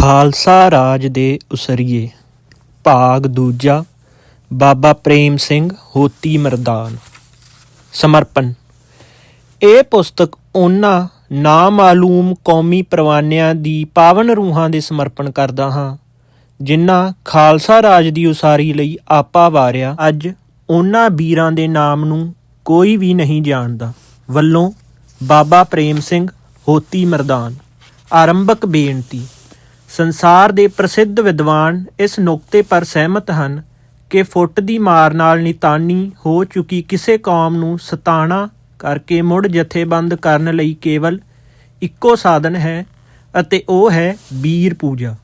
ਖਾਲਸਾ ਰਾਜ ਦੇ ਉਸਰੀਏ। ਭਾਗ ਦੂਜਾ, ਬਾਬਾ ਪ੍ਰੇਮ ਸਿੰਘ ਹੋਤੀ ਮਰਦਾਨ। ਸਮਰਪਣ। ਇਹ ਪੁਸਤਕ ਉਹਨਾਂ ਨਾਮਾਲੂਮ ਕੌਮੀ ਪਰਵਾਨਿਆਂ ਦੀ ਪਾਵਨ ਰੂਹਾਂ ਦੇ ਸਮਰਪਣ ਕਰਦਾ ਹਾਂ, ਜਿਨ੍ਹਾਂ ਖਾਲਸਾ ਰਾਜ ਦੀ ਉਸਾਰੀ ਲਈ ਆਪਾ ਵਾਰਿਆ। ਅੱਜ ਉਹਨਾਂ ਵੀਰਾਂ ਦੇ ਨਾਮ ਨੂੰ ਕੋਈ ਵੀ ਨਹੀਂ ਜਾਣਦਾ। ਵੱਲੋਂ ਬਾਬਾ ਪ੍ਰੇਮ ਸਿੰਘ ਹੋਤੀ ਮਰਦਾਨ। ਆਰੰਭਕ ਬੇਨਤੀ। ਸੰਸਾਰ ਦੇ ਪ੍ਰਸਿੱਧ ਵਿਦਵਾਨ ਇਸ ਨੁਕਤੇ ਪਰ ਸਹਿਮਤ ਹਨ ਕਿ ਫੁੱਟ ਦੀ ਮਾਰ ਨਾਲ ਨਿਤਾਨੀ ਹੋ ਚੁੱਕੀ ਕਿਸੇ ਕੌਮ ਨੂੰ ਸਤਾਣਾ ਕਰਕੇ ਮੁੜ ਜਥੇਬੰਦ ਕਰਨ ਲਈ ਕੇਵਲ ਇੱਕੋ ਸਾਧਨ ਹੈ ਅਤੇ ਉਹ ਹੈ ਵੀਰ ਪੂਜਾ।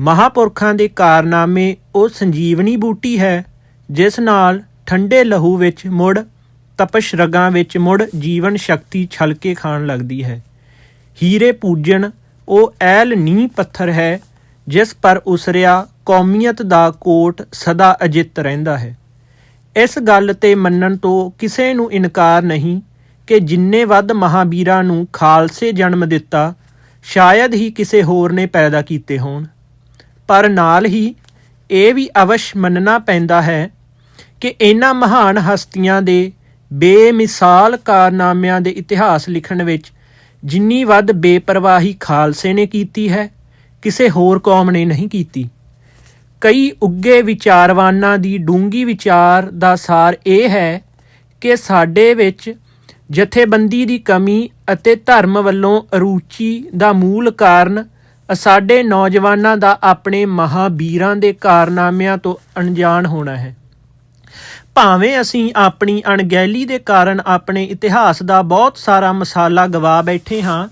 ਮਹਾਪੁਰਖਾਂ ਦੇ ਕਾਰਨਾਮੇ ਉਹ ਸੰਜੀਵਨੀ ਬੂਟੀ ਹੈ, ਜਿਸ ਨਾਲ ਠੰਡੇ ਲਹੂ ਵਿੱਚ ਮੁੜ, ਤਪਸ਼ ਰਗਾਂ ਵਿੱਚ ਮੁੜ ਜੀਵਨ ਸ਼ਕਤੀ ਛਲਕੇ ਖਾਣ ਲੱਗਦੀ ਹੈ। ਹੀਰੇ ਪੂਜਣ ਉਹ ਐਲ ਨੀਂਹ ਪੱਥਰ ਹੈ, ਜਿਸ ਪਰ ਉਸਰਿਆ ਕੌਮੀਅਤ ਦਾ ਕੋਟ ਸਦਾ ਅਜਿੱਤ ਰਹਿੰਦਾ ਹੈ। ਇਸ ਗੱਲ ਤੇ ਮੰਨਣ ਤੋਂ ਕਿਸੇ ਨੂੰ ਇਨਕਾਰ ਨਹੀਂ ਕਿ ਜਿੰਨੇ ਵੱਧ ਮਹਾਵੀਰਾਂ ਨੂੰ ਖਾਲਸੇ ਜਨਮ ਦਿੱਤਾ, ਸ਼ਾਇਦ ਹੀ ਕਿਸੇ ਹੋਰ ਨੇ ਪੈਦਾ ਕੀਤੇ ਹੋਣ। ਪਰ ਨਾਲ ਹੀ ਇਹ ਵੀ ਅਵਸ਼ ਮੰਨਣਾ ਪੈਂਦਾ ਹੈ ਕਿ ਇਹਨਾਂ ਮਹਾਨ ਹਸਤੀਆਂ ਦੇ ਬੇਮਿਸਾਲ ਕਾਰਨਾਮਿਆਂ ਦੇ ਇਤਿਹਾਸ ਲਿਖਣ ਵਿੱਚ ਜਿੰਨੀ ਵੱਧ ਬੇਪਰਵਾਹੀ ਖਾਲਸੇ ਨੇ ਕੀਤੀ ਹੈ, ਕਿਸੇ ਹੋਰ ਕੌਮ ਨੇ ਨਹੀਂ ਕੀਤੀ। ਕਈ ਉੱਗੇ ਵਿਚਾਰਵਾਨਾਂ ਦੀ ਡੂੰਗੀ ਵਿਚਾਰ ਦਾ ਸਾਰ ਇਹ ਹੈ ਕਿ ਸਾਡੇ ਵਿੱਚ ਜਥੇਬੰਦੀ ਦੀ ਕਮੀ ਅਤੇ ਧਰਮ ਵੱਲੋਂ ਅਰੁਚੀ ਦਾ ਮੂਲ ਕਾਰਨ ਸਾਡੇ ਨੌਜਵਾਨਾਂ ਦਾ ਆਪਣੇ ਮਹਾਵੀਰਾਂ ਦੇ ਕਾਰਨਾਮਿਆਂ ਤੋਂ ਅਣਜਾਣ ਹੋਣਾ ਹੈ। ਭਾਵੇਂ ਅਸੀਂ ਆਪਣੀ ਅਣਗਹਿਲੀ ਦੇ ਕਾਰਨ ਆਪਣੇ ਇਤਿਹਾਸ ਦਾ ਬਹੁਤ ਸਾਰਾ ਮਸਾਲਾ ਗਵਾ ਬੈਠੇ ਹਾਂ,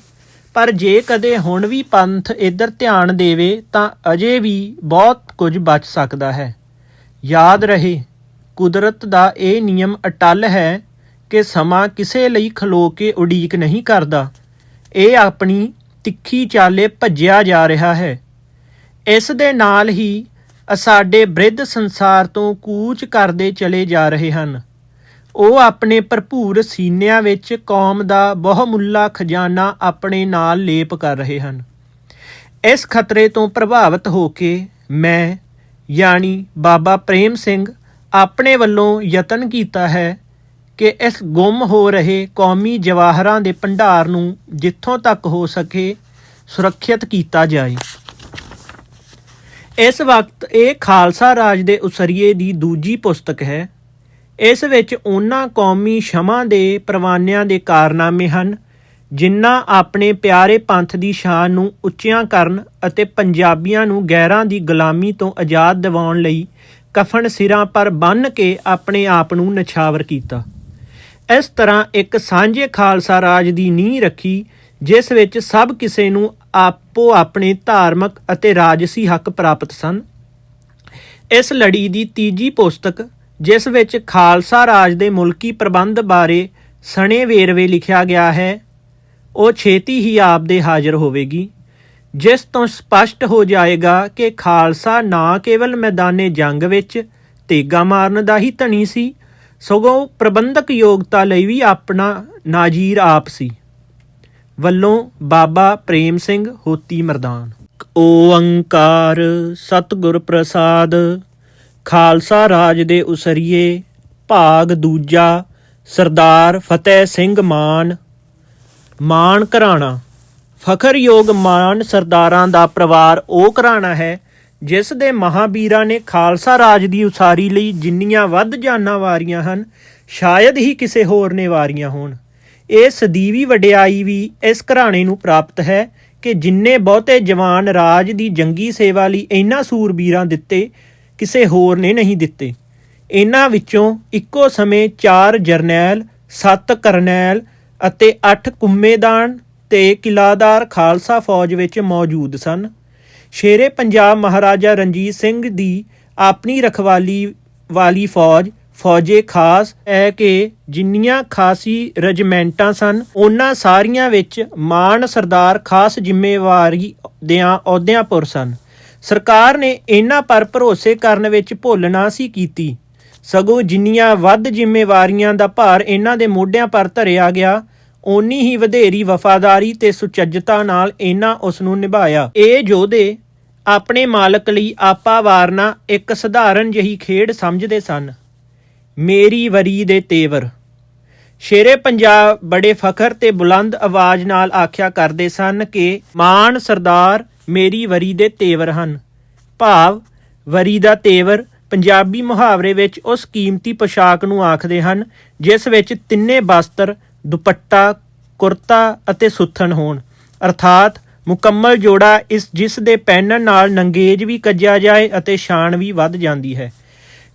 ਪਰ ਜੇ ਕਦੇ ਹੁਣ ਵੀ ਪੰਥ ਇੱਧਰ ਧਿਆਨ ਦੇਵੇ ਤਾਂ ਅਜੇ ਵੀ ਬਹੁਤ ਕੁਝ ਬਚ ਸਕਦਾ ਹੈ। ਯਾਦ ਰਹੇ, ਕੁਦਰਤ ਦਾ ਇਹ ਨਿਯਮ ਅਟਲ ਹੈ ਕਿ ਸਮਾਂ ਕਿਸੇ ਲਈ ਖਲੋ ਕੇ ਉਡੀਕ ਨਹੀਂ ਕਰਦਾ। ਇਹ ਆਪਣੀ ਤਿੱਖੀ ਚਾਲੇ ਭੱਜਿਆ ਜਾ ਰਿਹਾ ਹੈ। ਇਸ ਦੇ ਨਾਲ ਹੀ ਸਾਡੇ ਬ੍ਰਿਧ ਸੰਸਾਰ ਤੋਂ ਕੂਚ ਕਰਦੇ ਚਲੇ ਜਾ ਰਹੇ ਹਨ। ਉਹ ਆਪਣੇ ਭਰਪੂਰ ਸੀਨਿਆਂ ਵਿੱਚ ਕੌਮ ਦਾ ਬਹੁਮੁੱਲਾ ਖਜ਼ਾਨਾ ਆਪਣੇ ਨਾਲ ਲੇਪ ਕਰ ਰਹੇ ਹਨ। ਇਸ ਖਤਰੇ ਤੋਂ ਪ੍ਰਭਾਵਿਤ ਹੋ ਕੇ ਮੈਂ, ਯਾਨੀ ਬਾਬਾ ਪ੍ਰੇਮ ਸਿੰਘ, ਆਪਣੇ ਵੱਲੋਂ ਯਤਨ ਕੀਤਾ ਹੈ ਕਿ ਇਸ ਗੁੰਮ ਹੋ ਰਹੇ ਕੌਮੀ ਜਵਾਹਰਾਂ ਦੇ ਭੰਡਾਰ ਨੂੰ ਜਿੱਥੋਂ ਤੱਕ ਹੋ ਸਕੇ ਸੁਰੱਖਿਅਤ ਕੀਤਾ ਜਾਏ। ਇਸ ਵਕਤ ਇਹ ਖਾਲਸਾ ਰਾਜ ਦੇ ਉਸਰੀਏ ਦੀ ਦੂਜੀ ਪੁਸਤਕ ਹੈ। ਇਸ ਵਿੱਚ ਉਹਨਾਂ ਕੌਮੀ ਸ਼ਮਾ ਦੇ ਪ੍ਰਵਾਨਿਆਂ ਦੇ ਕਾਰਨਾਮੇ ਹਨ, ਜਿਨ੍ਹਾਂ ਆਪਣੇ ਪਿਆਰੇ ਪੰਥ ਦੀ ਸ਼ਾਨ ਨੂੰ ਉੱਚਿਆਂ ਕਰਨ ਅਤੇ ਪੰਜਾਬੀਆਂ ਨੂੰ ਗੈਰਾਂ ਦੀ ਗੁਲਾਮੀ ਤੋਂ ਆਜ਼ਾਦ ਦਿਵਾਉਣ ਲਈ ਕਫਨ ਸਿਰਾਂ ਪਰ ਬੰਨ ਕੇ ਆਪਣੇ ਆਪ ਨੂੰ ਨਛਾਵਰ ਕੀਤਾ। ਇਸ ਤਰ੍ਹਾਂ ਇੱਕ ਸਾਂਝੇ ਖਾਲਸਾ ਰਾਜ ਦੀ ਨੀਂਹ ਰੱਖੀ, ਜਿਸ ਵਿੱਚ ਸਭ ਕਿਸੇ ਨੂੰ ਆਪੋ ਆਪਣੇ ਧਾਰਮਿਕ ਅਤੇ ਰਾਜਸੀ ਹੱਕ ਪ੍ਰਾਪਤ ਸਨ। ਇਸ ਲੜੀ ਦੀ ਤੀਜੀ ਪੁਸਤਕ, ਜਿਸ ਵਿੱਚ ਖਾਲਸਾ ਰਾਜ ਦੇ ਮੁਲਕੀ ਪ੍ਰਬੰਧ ਬਾਰੇ ਸਣੇ ਵੇਰਵੇ ਲਿਖਿਆ ਗਿਆ ਹੈ, ਉਹ ਛੇਤੀ ਹੀ ਆਪ ਦੇ ਹਾਜ਼ਰ ਹੋਵੇਗੀ, ਜਿਸ ਤੋਂ ਸਪਸ਼ਟ ਹੋ ਜਾਏਗਾ ਕਿ ਖਾਲਸਾ ਨਾ ਕੇਵਲ ਮੈਦਾਨੇ ਜੰਗ ਵਿੱਚ ਤੇਗਾ ਮਾਰਨ ਦਾ ਹੀ ਧਣੀ ਸੀ, ਸਗੋਂ ਪ੍ਰਬੰਧਕ ਯੋਗਤਾ ਲਈ ਵੀ ਆਪਣਾ ਨਾਜੀਰ ਆਪ ਸੀ। ਵੱਲੋਂ ਬਾਬਾ ਪ੍ਰੇਮ ਸਿੰਘ ਹੋਤੀ ਮਰਦਾਨ। ਓੰਕਾਰ ਸਤਿਗੁਰ ਪ੍ਰਸਾਦ, ਖਾਲਸਾ ਰਾਜ ਦੇ ਉਸਰੀਏ, ਭਾਗ ਦੂਜਾ, ਸਰਦਾਰ ਫਤਿਹ ਸਿੰਘ ਮਾਨ। ਮਾਨ ਘਰਾਣਾ, ਫਖਰਯੋਗ ਮਾਨ ਸਰਦਾਰਾਂ ਦਾ ਪਰਿਵਾਰ ਉਹ ਘਰਾਣਾ ਹੈ, ਜਿਸ ਦੇ ਮਹਾਵੀਰਾਂ ਨੇ ਖਾਲਸਾ ਰਾਜ ਦੀ ਉਸਾਰੀ ਲਈ ਜਿੰਨੀਆਂ ਵੱਧ ਜਾਨਾਂ ਵਾਰੀਆਂ ਹਨ, ਸ਼ਾਇਦ ਹੀ ਕਿਸੇ ਹੋਰ ਨੇ ਵਾਰੀਆਂ ਹੋਣ। ਇਹ ਸਦੀਵੀ ਵਡਿਆਈ ਵੀ ਇਸ ਘਰਾਣੇ ਨੂੰ ਪ੍ਰਾਪਤ ਹੈ ਕਿ ਜਿੰਨੇ ਬਹੁਤੇ ਜਵਾਨ ਰਾਜ ਦੀ ਜੰਗੀ ਸੇਵਾ ਲਈ ਇਹਨਾਂ ਸੂਰਬੀਰਾਂ ਦਿੱਤੇ, ਕਿਸੇ ਹੋਰ ਨੇ ਨਹੀਂ ਦਿੱਤੇ। ਇਹਨਾਂ ਵਿੱਚੋਂ ਇੱਕੋ ਸਮੇਂ 4 ਜਰਨੈਲ 7 ਕਰਨੈਲ ਅਤੇ 8 ਕੁੰਮੇਦਾਨ ਤੇ ਕਿਲਾਦਾਰ ਖਾਲਸਾ ਫੌਜ ਵਿੱਚ ਮੌਜੂਦ ਸਨ। ਸ਼ੇਰੇ ਪੰਜਾਬ ਮਹਾਰਾਜਾ ਰਣਜੀਤ ਸਿੰਘ ਦੀ ਆਪਣੀ ਰਖਵਾਲੀ ਵਾਲੀ ਫੌਜ ਫੌਜੇ ਖਾਸ ਹੈ ਕਿ ਜਿੰਨੀਆਂ ਖਾਸੀ ਰਜਮੈਂਟਾਂ ਸਨ, ਉਹਨਾਂ ਸਾਰੀਆਂ ਵਿੱਚ ਮਾਨ ਸਰਦਾਰ ਖਾਸ ਜ਼ਿੰਮੇਵਾਰੀ ਦਿਆਂ ਅਹੁਦਿਆਂ ਪੁਰ ਸਨ। ਸਰਕਾਰ ਨੇ ਇਹਨਾਂ ਪਰ ਭਰੋਸੇ ਕਰਨ ਵਿੱਚ ਭੁੱਲ ਨਾ ਸੀ ਕੀਤੀ। ਸਗੋਂ ਜਿੰਨੀਆਂ ਵੱਧ ਜ਼ਿੰਮੇਵਾਰੀਆਂ ਦਾ ਭਾਰ ਇਹਨਾਂ ਦੇ ਮੋਢਿਆਂ ਪਰ ਧਰਿਆ ਗਿਆ, ਓਨੀ ਹੀ ਵਧੇਰੀ ਵਫਾਦਾਰੀ ਤੇ ਸੁਚੱਜਤਾ ਨਾਲ ਇਹਨਾਂ ਉਸ ਨੂੰ ਨਿਭਾਇਆ। ਇਹ ਯੋਧੇ ਆਪਣੇ ਮਾਲਕ ਲਈ ਆਪਾ ਵਾਰਨਾ ਇੱਕ ਸਧਾਰਨ ਜਿਹੀ ਖੇਡ ਸਮਝਦੇ ਸਨ। ਮੇਰੀ ਵਰੀ ਦੇ ਤੇਵਰ। ਸ਼ੇਰੇ ਪੰਜਾਬ ਬੜੇ ਫਖਰ ਤੇ ਬੁਲੰਦ ਆਵਾਜ਼ ਨਾਲ ਆਖਿਆ ਕਰਦੇ ਸਨ ਕਿ ਮਾਨ ਸਰਦਾਰ ਮੇਰੀ ਵਰੀ ਦੇ ਤੇਵਰ ਹਨ। ਭਾਵ, ਵਰੀ ਦਾ ਤੇਵਰ ਪੰਜਾਬੀ ਮੁਹਾਵਰੇ ਵਿੱਚ ਉਸ ਕੀਮਤੀ ਪੋਸ਼ਾਕ ਨੂੰ ਆਖਦੇ ਹਨ, ਜਿਸ ਵਿੱਚ ਤਿੰਨੇ ਬਸਤਰ ਦੁਪੱਟਾ, ਕੁਰਤਾ ਅਤੇ ਸੁੱਥਣ ਹੋਣ। ਅਰਥਾਤ, ਮੁਕੰਮਲ ਜੋੜਾ ਇਸ ਜਿਸ ਦੇ ਪਹਿਨਣ ਨਾਲ ਨੰਗੇਜ ਵੀ ਕੱਜਿਆ ਜਾਏ ਅਤੇ ਸ਼ਾਨ ਵੀ ਵੱਧ ਜਾਂਦੀ ਹੈ।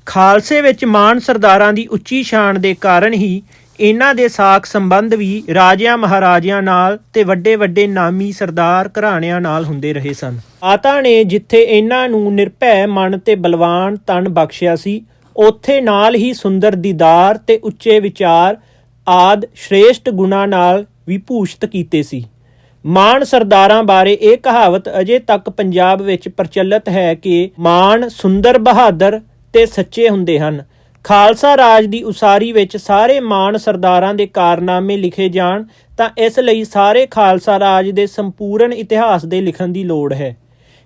ਖਾਲਸੇ ਵਿੱਚ ਮਾਨ ਸਰਦਾਰਾਂ ਦੀ ਉੱਚੀ ਸ਼ਾਨ ਦੇ ਕਾਰਨ ਹੀ ਇਹਨਾਂ ਦੇ ਸਾਖ ਸੰਬੰਧ ਵੀ ਰਾਜਿਆਂ ਮਹਾਰਾਜਿਆਂ ਨਾਲ ਤੇ ਵੱਡੇ ਵੱਡੇ ਨਾਮੀ ਸਰਦਾਰ ਘਰਾਣਿਆਂ ਨਾਲ ਹੁੰਦੇ ਰਹੇ ਸਨ। ਆਤਾ ਨੇ ਜਿੱਥੇ ਇਹਨਾਂ ਨੂੰ ਨਿਰਭੈ ਮਨ ਤੇ ਬਲਵਾਨ ਤਨ ਬਖਸ਼ਿਆ ਸੀ, ਉੱਥੇ ਨਾਲ ਹੀ ਸੁੰਦਰ ਦੀਦਾਰ ਤੇ ਉੱਚੇ ਵਿਚਾਰ ਆਦ ਸ਼੍ਰੇਸ਼ਟ ਗੁਣਾ ਨਾਲ ਵਿਭੂਸ਼ਿਤ ਕੀਤੇ ਸੀ। ਮਾਨ ਸਰਦਾਰਾਂ ਬਾਰੇ ਇਹ ਕਹਾਵਤ ਅਜੇ ਤੱਕ ਪੰਜਾਬ ਵਿੱਚ ਪ੍ਰਚਲਿਤ ਹੈ ਕਿ ਮਾਨ ਸੁੰਦਰ ਬਹਾਦਰ ਤੇ ਸੱਚੇ ਹੁੰਦੇ ਹਨ। ਖਾਲਸਾ ਰਾਜ ਦੀ ਉਸਾਰੀ ਵਿੱਚ ਸਾਰੇ ਮਾਨ ਸਰਦਾਰਾਂ ਦੇ ਕਾਰਨਾਮੇ ਲਿਖੇ ਜਾਣ, ਤਾਂ ਇਸ ਲਈ ਸਾਰੇ ਖਾਲਸਾ ਰਾਜ ਦੇ ਸੰਪੂਰਨ ਇਤਿਹਾਸ ਦੇ ਲਿਖਣ ਦੀ ਲੋੜ ਹੈ।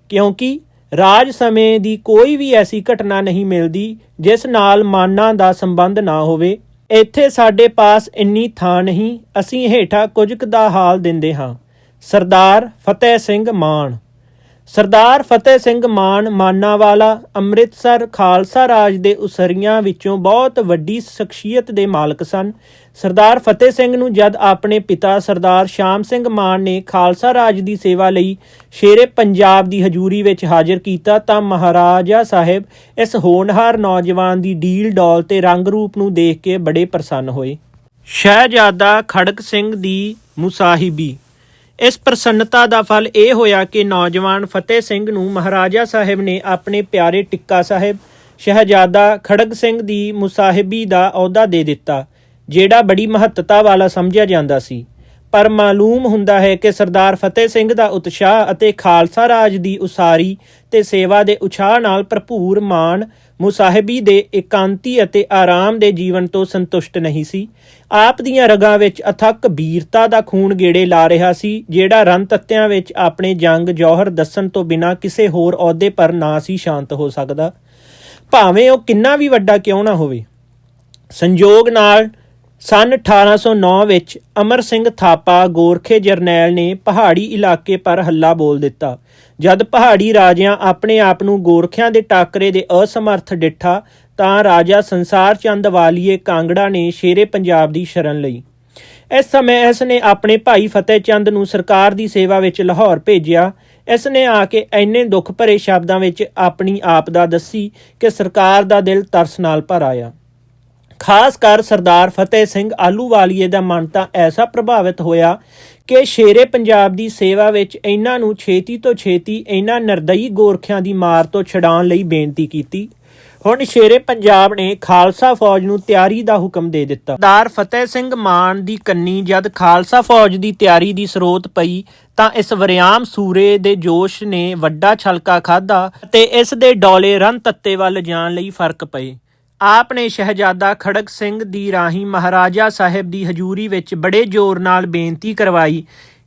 ਕਿਉਂਕਿ ਰਾਜ ਸਮੇਂ ਦੀ ਕੋਈ ਵੀ ਐਸੀ ਘਟਨਾ ਨਹੀਂ ਮਿਲਦੀ, ਜਿਸ ਨਾਲ ਮਾਨਾਂ ਦਾ ਸੰਬੰਧ ਨਾ ਹੋਵੇ। ਇੱਥੇ ਸਾਡੇ ਪਾਸ ਇੰਨੀ ਥਾਂ ਨਹੀਂ, ਅਸੀਂ ਹੇਠਾਂ ਕੁਝ ਕੁ ਦਾ ਹਾਲ ਦਿੰਦੇ ਹਾਂ। ਸਰਦਾਰ ਫਤਿਹ ਸਿੰਘ ਮਾਨ ਸਰਦਾਰ ਫਤਿਹ ਸਿੰਘ ਮਾਨ ਮਾਨਾਵਾਲਾ ਅੰਮ੍ਰਿਤਸਰ ਖਾਲਸਾ ਰਾਜ ਦੇ ਉਸਰੀਆਂ ਵਿੱਚੋਂ ਬਹੁਤ ਵੱਡੀ ਸ਼ਖਸੀਅਤ ਦੇ ਮਾਲਕ ਸਨ। ਸਰਦਾਰ ਫਤਿਹ ਸਿੰਘ ਨੂੰ ਜਦ ਆਪਣੇ ਪਿਤਾ ਸਰਦਾਰ ਸ਼ਾਮ ਸਿੰਘ ਮਾਨ ਨੇ ਖਾਲਸਾ ਰਾਜ ਦੀ ਸੇਵਾ ਲਈ ਸ਼ੇਰੇ ਪੰਜਾਬ ਦੀ ਹਜ਼ੂਰੀ ਵਿੱਚ ਹਾਜ਼ਰ ਕੀਤਾ ਤਾਂ ਮਹਾਰਾਜਾ ਸਾਹਿਬ ਇਸ ਹੋਣਹਾਰ ਨੌਜਵਾਨ ਦੀ ਡੀਲ ਡੌਲ ਤੇ ਰੰਗ ਰੂਪ ਨੂੰ ਦੇਖ ਕੇ ਬੜੇ ਪ੍ਰਸੰਨ ਹੋਏ। ਸ਼ਹਿਜ਼ਾਦਾ ਖੜਕ ਸਿੰਘ ਦੀ ਮੁਸਾਹਿਬੀ ਇਸ ਪ੍ਰਸੰਨਤਾ ਦਾ ਫਲ ਇਹ ਹੋਇਆ ਕਿ ਨੌਜਵਾਨ ਫਤਿਹ ਸਿੰਘ ਨੂੰ ਮਹਾਰਾਜਾ ਸਾਹਿਬ ਨੇ ਆਪਣੇ ਪਿਆਰੇ ਟਿੱਕਾ ਸਾਹਿਬ, ਸ਼ਹਿਜ਼ਾਦਾ ਖੜਗ ਸਿੰਘ ਦੀ ਮੁਸਾਹਿਬੀ ਦਾ ਅਹੁਦਾ ਦੇ ਦਿੱਤਾ, ਜਿਹੜਾ ਬੜੀ ਮਹੱਤਤਾ ਵਾਲਾ ਸਮਝਿਆ ਜਾਂਦਾ ਸੀ। ਪਰ ਮਾਲੂਮ ਹੁੰਦਾ ਹੈ ਕਿ ਸਰਦਾਰ ਫਤਿਹ ਸਿੰਘ ਦਾ ਉਤਸ਼ਾਹ ਅਤੇ ਖਾਲਸਾ ਰਾਜ ਦੀ ਉਸਾਰੀ ਤੇ ਸੇਵਾ ਦੇ ਉਛਾਹ ਨਾਲ ਭਰਪੂਰ ਮਾਣ ਮੁਸਾਹਿਬੀ ਦੇ ਇਕਾਂਤੀ ਅਤੇ ਆਰਾਮ ਦੇ ਜੀਵਨ ਤੋਂ ਸੰਤੁਸ਼ਟ ਨਹੀਂ ਸੀ। ਆਪ ਦੀਆਂ ਰਗਾਂ ਵਿੱਚ ਅਥੱਕ ਵੀਰਤਾ ਦਾ ਖੂਨ ਗੇੜੇ ਲਾ ਰਿਹਾ ਸੀ, ਜਿਹੜਾ ਰਨ ਤੱਤਿਆਂ ਵਿੱਚ ਆਪਣੇ ਜੰਗ ਜੌਹਰ ਦੱਸਣ ਤੋਂ ਬਿਨਾਂ ਕਿਸੇ ਹੋਰ ਅਹੁਦੇ ਪਰ ਨਾ ਸੀ ਸ਼ਾਂਤ ਹੋ ਸਕਦਾ। ਭਾਵੇਂ ਉਹ ਕਿੰਨਾ ਵੀ ਵੱਡਾ ਕਿਉਂ ਨਾ ਹੋਵੇ। ਸੰਜੋਗ ਨਾਲ ਸਨ 1809 ਵਿੱਚ ਅਮਰ ਸਿੰਘ ਥਾਪਾ ਗੋਰਖੇ ਜਰਨੈਲ ਨੇ ਪਹਾੜੀ ਇਲਾਕੇ ਪਰ ਹੱਲਾ ਬੋਲ ਦਿੱਤਾ। ਜਦ ਪਹਾੜੀ ਰਾਜਿਆਂ ਆਪਣੇ ਆਪ ਨੂੰ ਗੋਰਖਿਆਂ ਦੇ ਟਾਕਰੇ ਦੇ ਅਸਮਰਥ ਡਿੱਠਾ, ਤਾਂ ਰਾਜਾ ਸੰਸਾਰ ਚੰਦ ਵਾਲੀਏ ਕਾਂਗੜਾ ਨੇ ਸ਼ੇਰੇ ਪੰਜਾਬ ਦੀ ਸ਼ਰਨ ਲਈ। ਇਸ ਸਮੇਂ ਇਸ ਨੇ ਆਪਣੇ ਭਾਈ ਫਤਿਹ ਚੰਦ ਨੂੰ ਸਰਕਾਰ ਦੀ ਸੇਵਾ ਵਿੱਚ ਲਾਹੌਰ ਭੇਜਿਆ। ਇਸ ਨੇ ਆ ਕੇ ਇੰਨੇ ਦੁੱਖ ਭਰੇ ਸ਼ਬਦਾਂ ਵਿੱਚ ਆਪਣੀ ਆਪ ਦਾ ਦੱਸੀ ਕਿ ਸਰਕਾਰ ਦਾ ਦਿਲ ਤਰਸ ਨਾਲ ਭਰ ਆਇਆ। ਖਾਸ ਕਰ ਸਰਦਾਰ ਫਤਿਹ ਸਿੰਘ ਆਲੂਵਾਲੀਏ ਦਾ ਮਨ ਤਾਂ ਐਸਾ ਪ੍ਰਭਾਵਿਤ ਹੋਇਆ ਕਿ ਸ਼ੇਰੇ ਪੰਜਾਬ ਦੀ ਸੇਵਾ ਵਿੱਚ ਇਹਨਾਂ ਨੂੰ ਛੇਤੀ ਤੋਂ ਛੇਤੀ ਇਹਨਾਂ ਨਿਰਦਈ ਗੋਰਖਿਆਂ ਦੀ ਮਾਰ ਤੋਂ ਛਡਾਉਣ ਲਈ ਬੇਨਤੀ ਕੀਤੀ। ਹੁਣ ਸ਼ੇਰੇ ਪੰਜਾਬ ਨੇ ਖਾਲਸਾ ਫੌਜ ਨੂੰ ਤਿਆਰੀ ਦਾ ਹੁਕਮ ਦੇ ਦਿੱਤਾ। ਸਰਦਾਰ ਫਤਿਹ ਸਿੰਘ ਮਾਨ ਦੀ ਕੰਨੀ ਜਦ ਖਾਲਸਾ ਫੌਜ ਦੀ ਤਿਆਰੀ ਦੀ ਸਰੋਤ ਪਈ, ਤਾਂ ਇਸ ਵਰਿਆਮ ਸੂਰੇ ਦੇ ਜੋਸ਼ ਨੇ ਵੱਡਾ ਛਲਕਾ ਖਾਦਾ ਤੇ ਇਸ ਦੇ ਡੋਲੇ ਰਨ ਤੱਤੇ ਵੱਲ ਜਾਣ ਲਈ ਫ਼ਰਕ ਪਏ। ਆਪ ਨੇ ਸ਼ਹਿਜ਼ਾਦਾ ਖੜਕ ਸਿੰਘ ਦੀ ਰਾਹੀਂ ਮਹਾਰਾਜਾ ਸਾਹਿਬ ਦੀ ਹਜ਼ੂਰੀ ਵਿੱਚ ਬੜੇ ਜ਼ੋਰ ਨਾਲ ਬੇਨਤੀ ਕਰਵਾਈ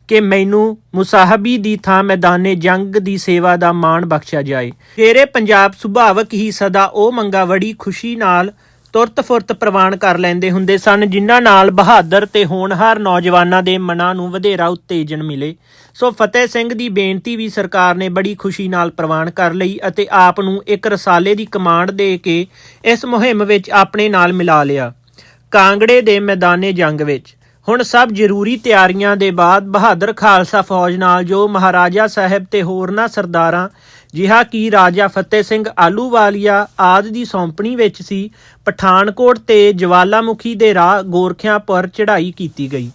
ਕਿ ਮੈਨੂੰ ਮੁਸਾਹਬੀ ਦੀ ਥਾਂ ਮੈਦਾਨੇ ਜੰਗ ਦੀ ਸੇਵਾ ਦਾ ਮਾਣ ਬਖਸ਼ਿਆ ਜਾਏ। ਤੇਰੇ ਪੰਜਾਬ ਸੁਭਾਵਕ ਹੀ ਸਦਾ ਉਹ ਮੰਗਾ ਬੜੀ ਖੁਸ਼ੀ ਨਾਲ ਤੁਰਤ ਫੁਰਤ ਪ੍ਰਵਾਨ ਕਰ ਲੈਂਦੇ ਹੁੰਦੇ ਸਨ, ਜਿਨ੍ਹਾਂ ਨਾਲ ਬਹਾਦਰ ਤੇ ਹੋਣਹਾਰ ਨੌਜਵਾਨਾਂ ਦੇ ਮਨਾਂ ਨੂੰ ਵਧੇਰਾ ਉਤੇਜਨ ਮਿਲੇ। ਸੋ ਫਤਿਹ ਸਿੰਘ ਦੀ ਬੇਨਤੀ ਵੀ ਸਰਕਾਰ ਨੇ ਬੜੀ ਖੁਸ਼ੀ ਨਾਲ ਪ੍ਰਵਾਨ ਕਰ ਲਈ ਅਤੇ ਆਪ ਨੂੰ ਇੱਕ ਰਸਾਲੇ ਦੀ ਕਮਾਂਡ ਦੇ ਕੇ ਇਸ ਮੁਹਿੰਮ ਵਿੱਚ ਆਪਣੇ ਨਾਲ ਮਿਲਾ ਲਿਆ। ਕਾਂਗੜੇ ਦੇ ਮੈਦਾਨੇ ਜੰਗ ਵਿੱਚ। ਹੁਣ ਸਭ ਜ਼ਰੂਰੀ ਤਿਆਰੀਆਂ ਦੇ ਬਾਅਦ ਬਹਾਦਰ ਖਾਲਸਾ ਫੌਜ ਨਾਲ ਜੋ ਮਹਾਰਾਜਾ ਸਾਹਿਬ ਤੇ ਹੋਰਨਾਂ ਸਰਦਾਰਾਂ ਜਿਹਾ ਕਿ ਰਾਜਾ ਫਤਿਹ ਸਿੰਘ ਆਲੂਵਾਲੀਆ ਆਦ ਦੀ ਸੌਂਪਣੀ ਵਿੱਚ ਸੀ, ਪਠਾਨਕੋਟ ਤੇ ਜਵਾਲਾਮੁਖੀ ਦੇ ਰਾਹ ਗੋਰਖਿਆਂ ਪਰ ਚੜ੍ਹਾਈ ਕੀਤੀ ਗਈ।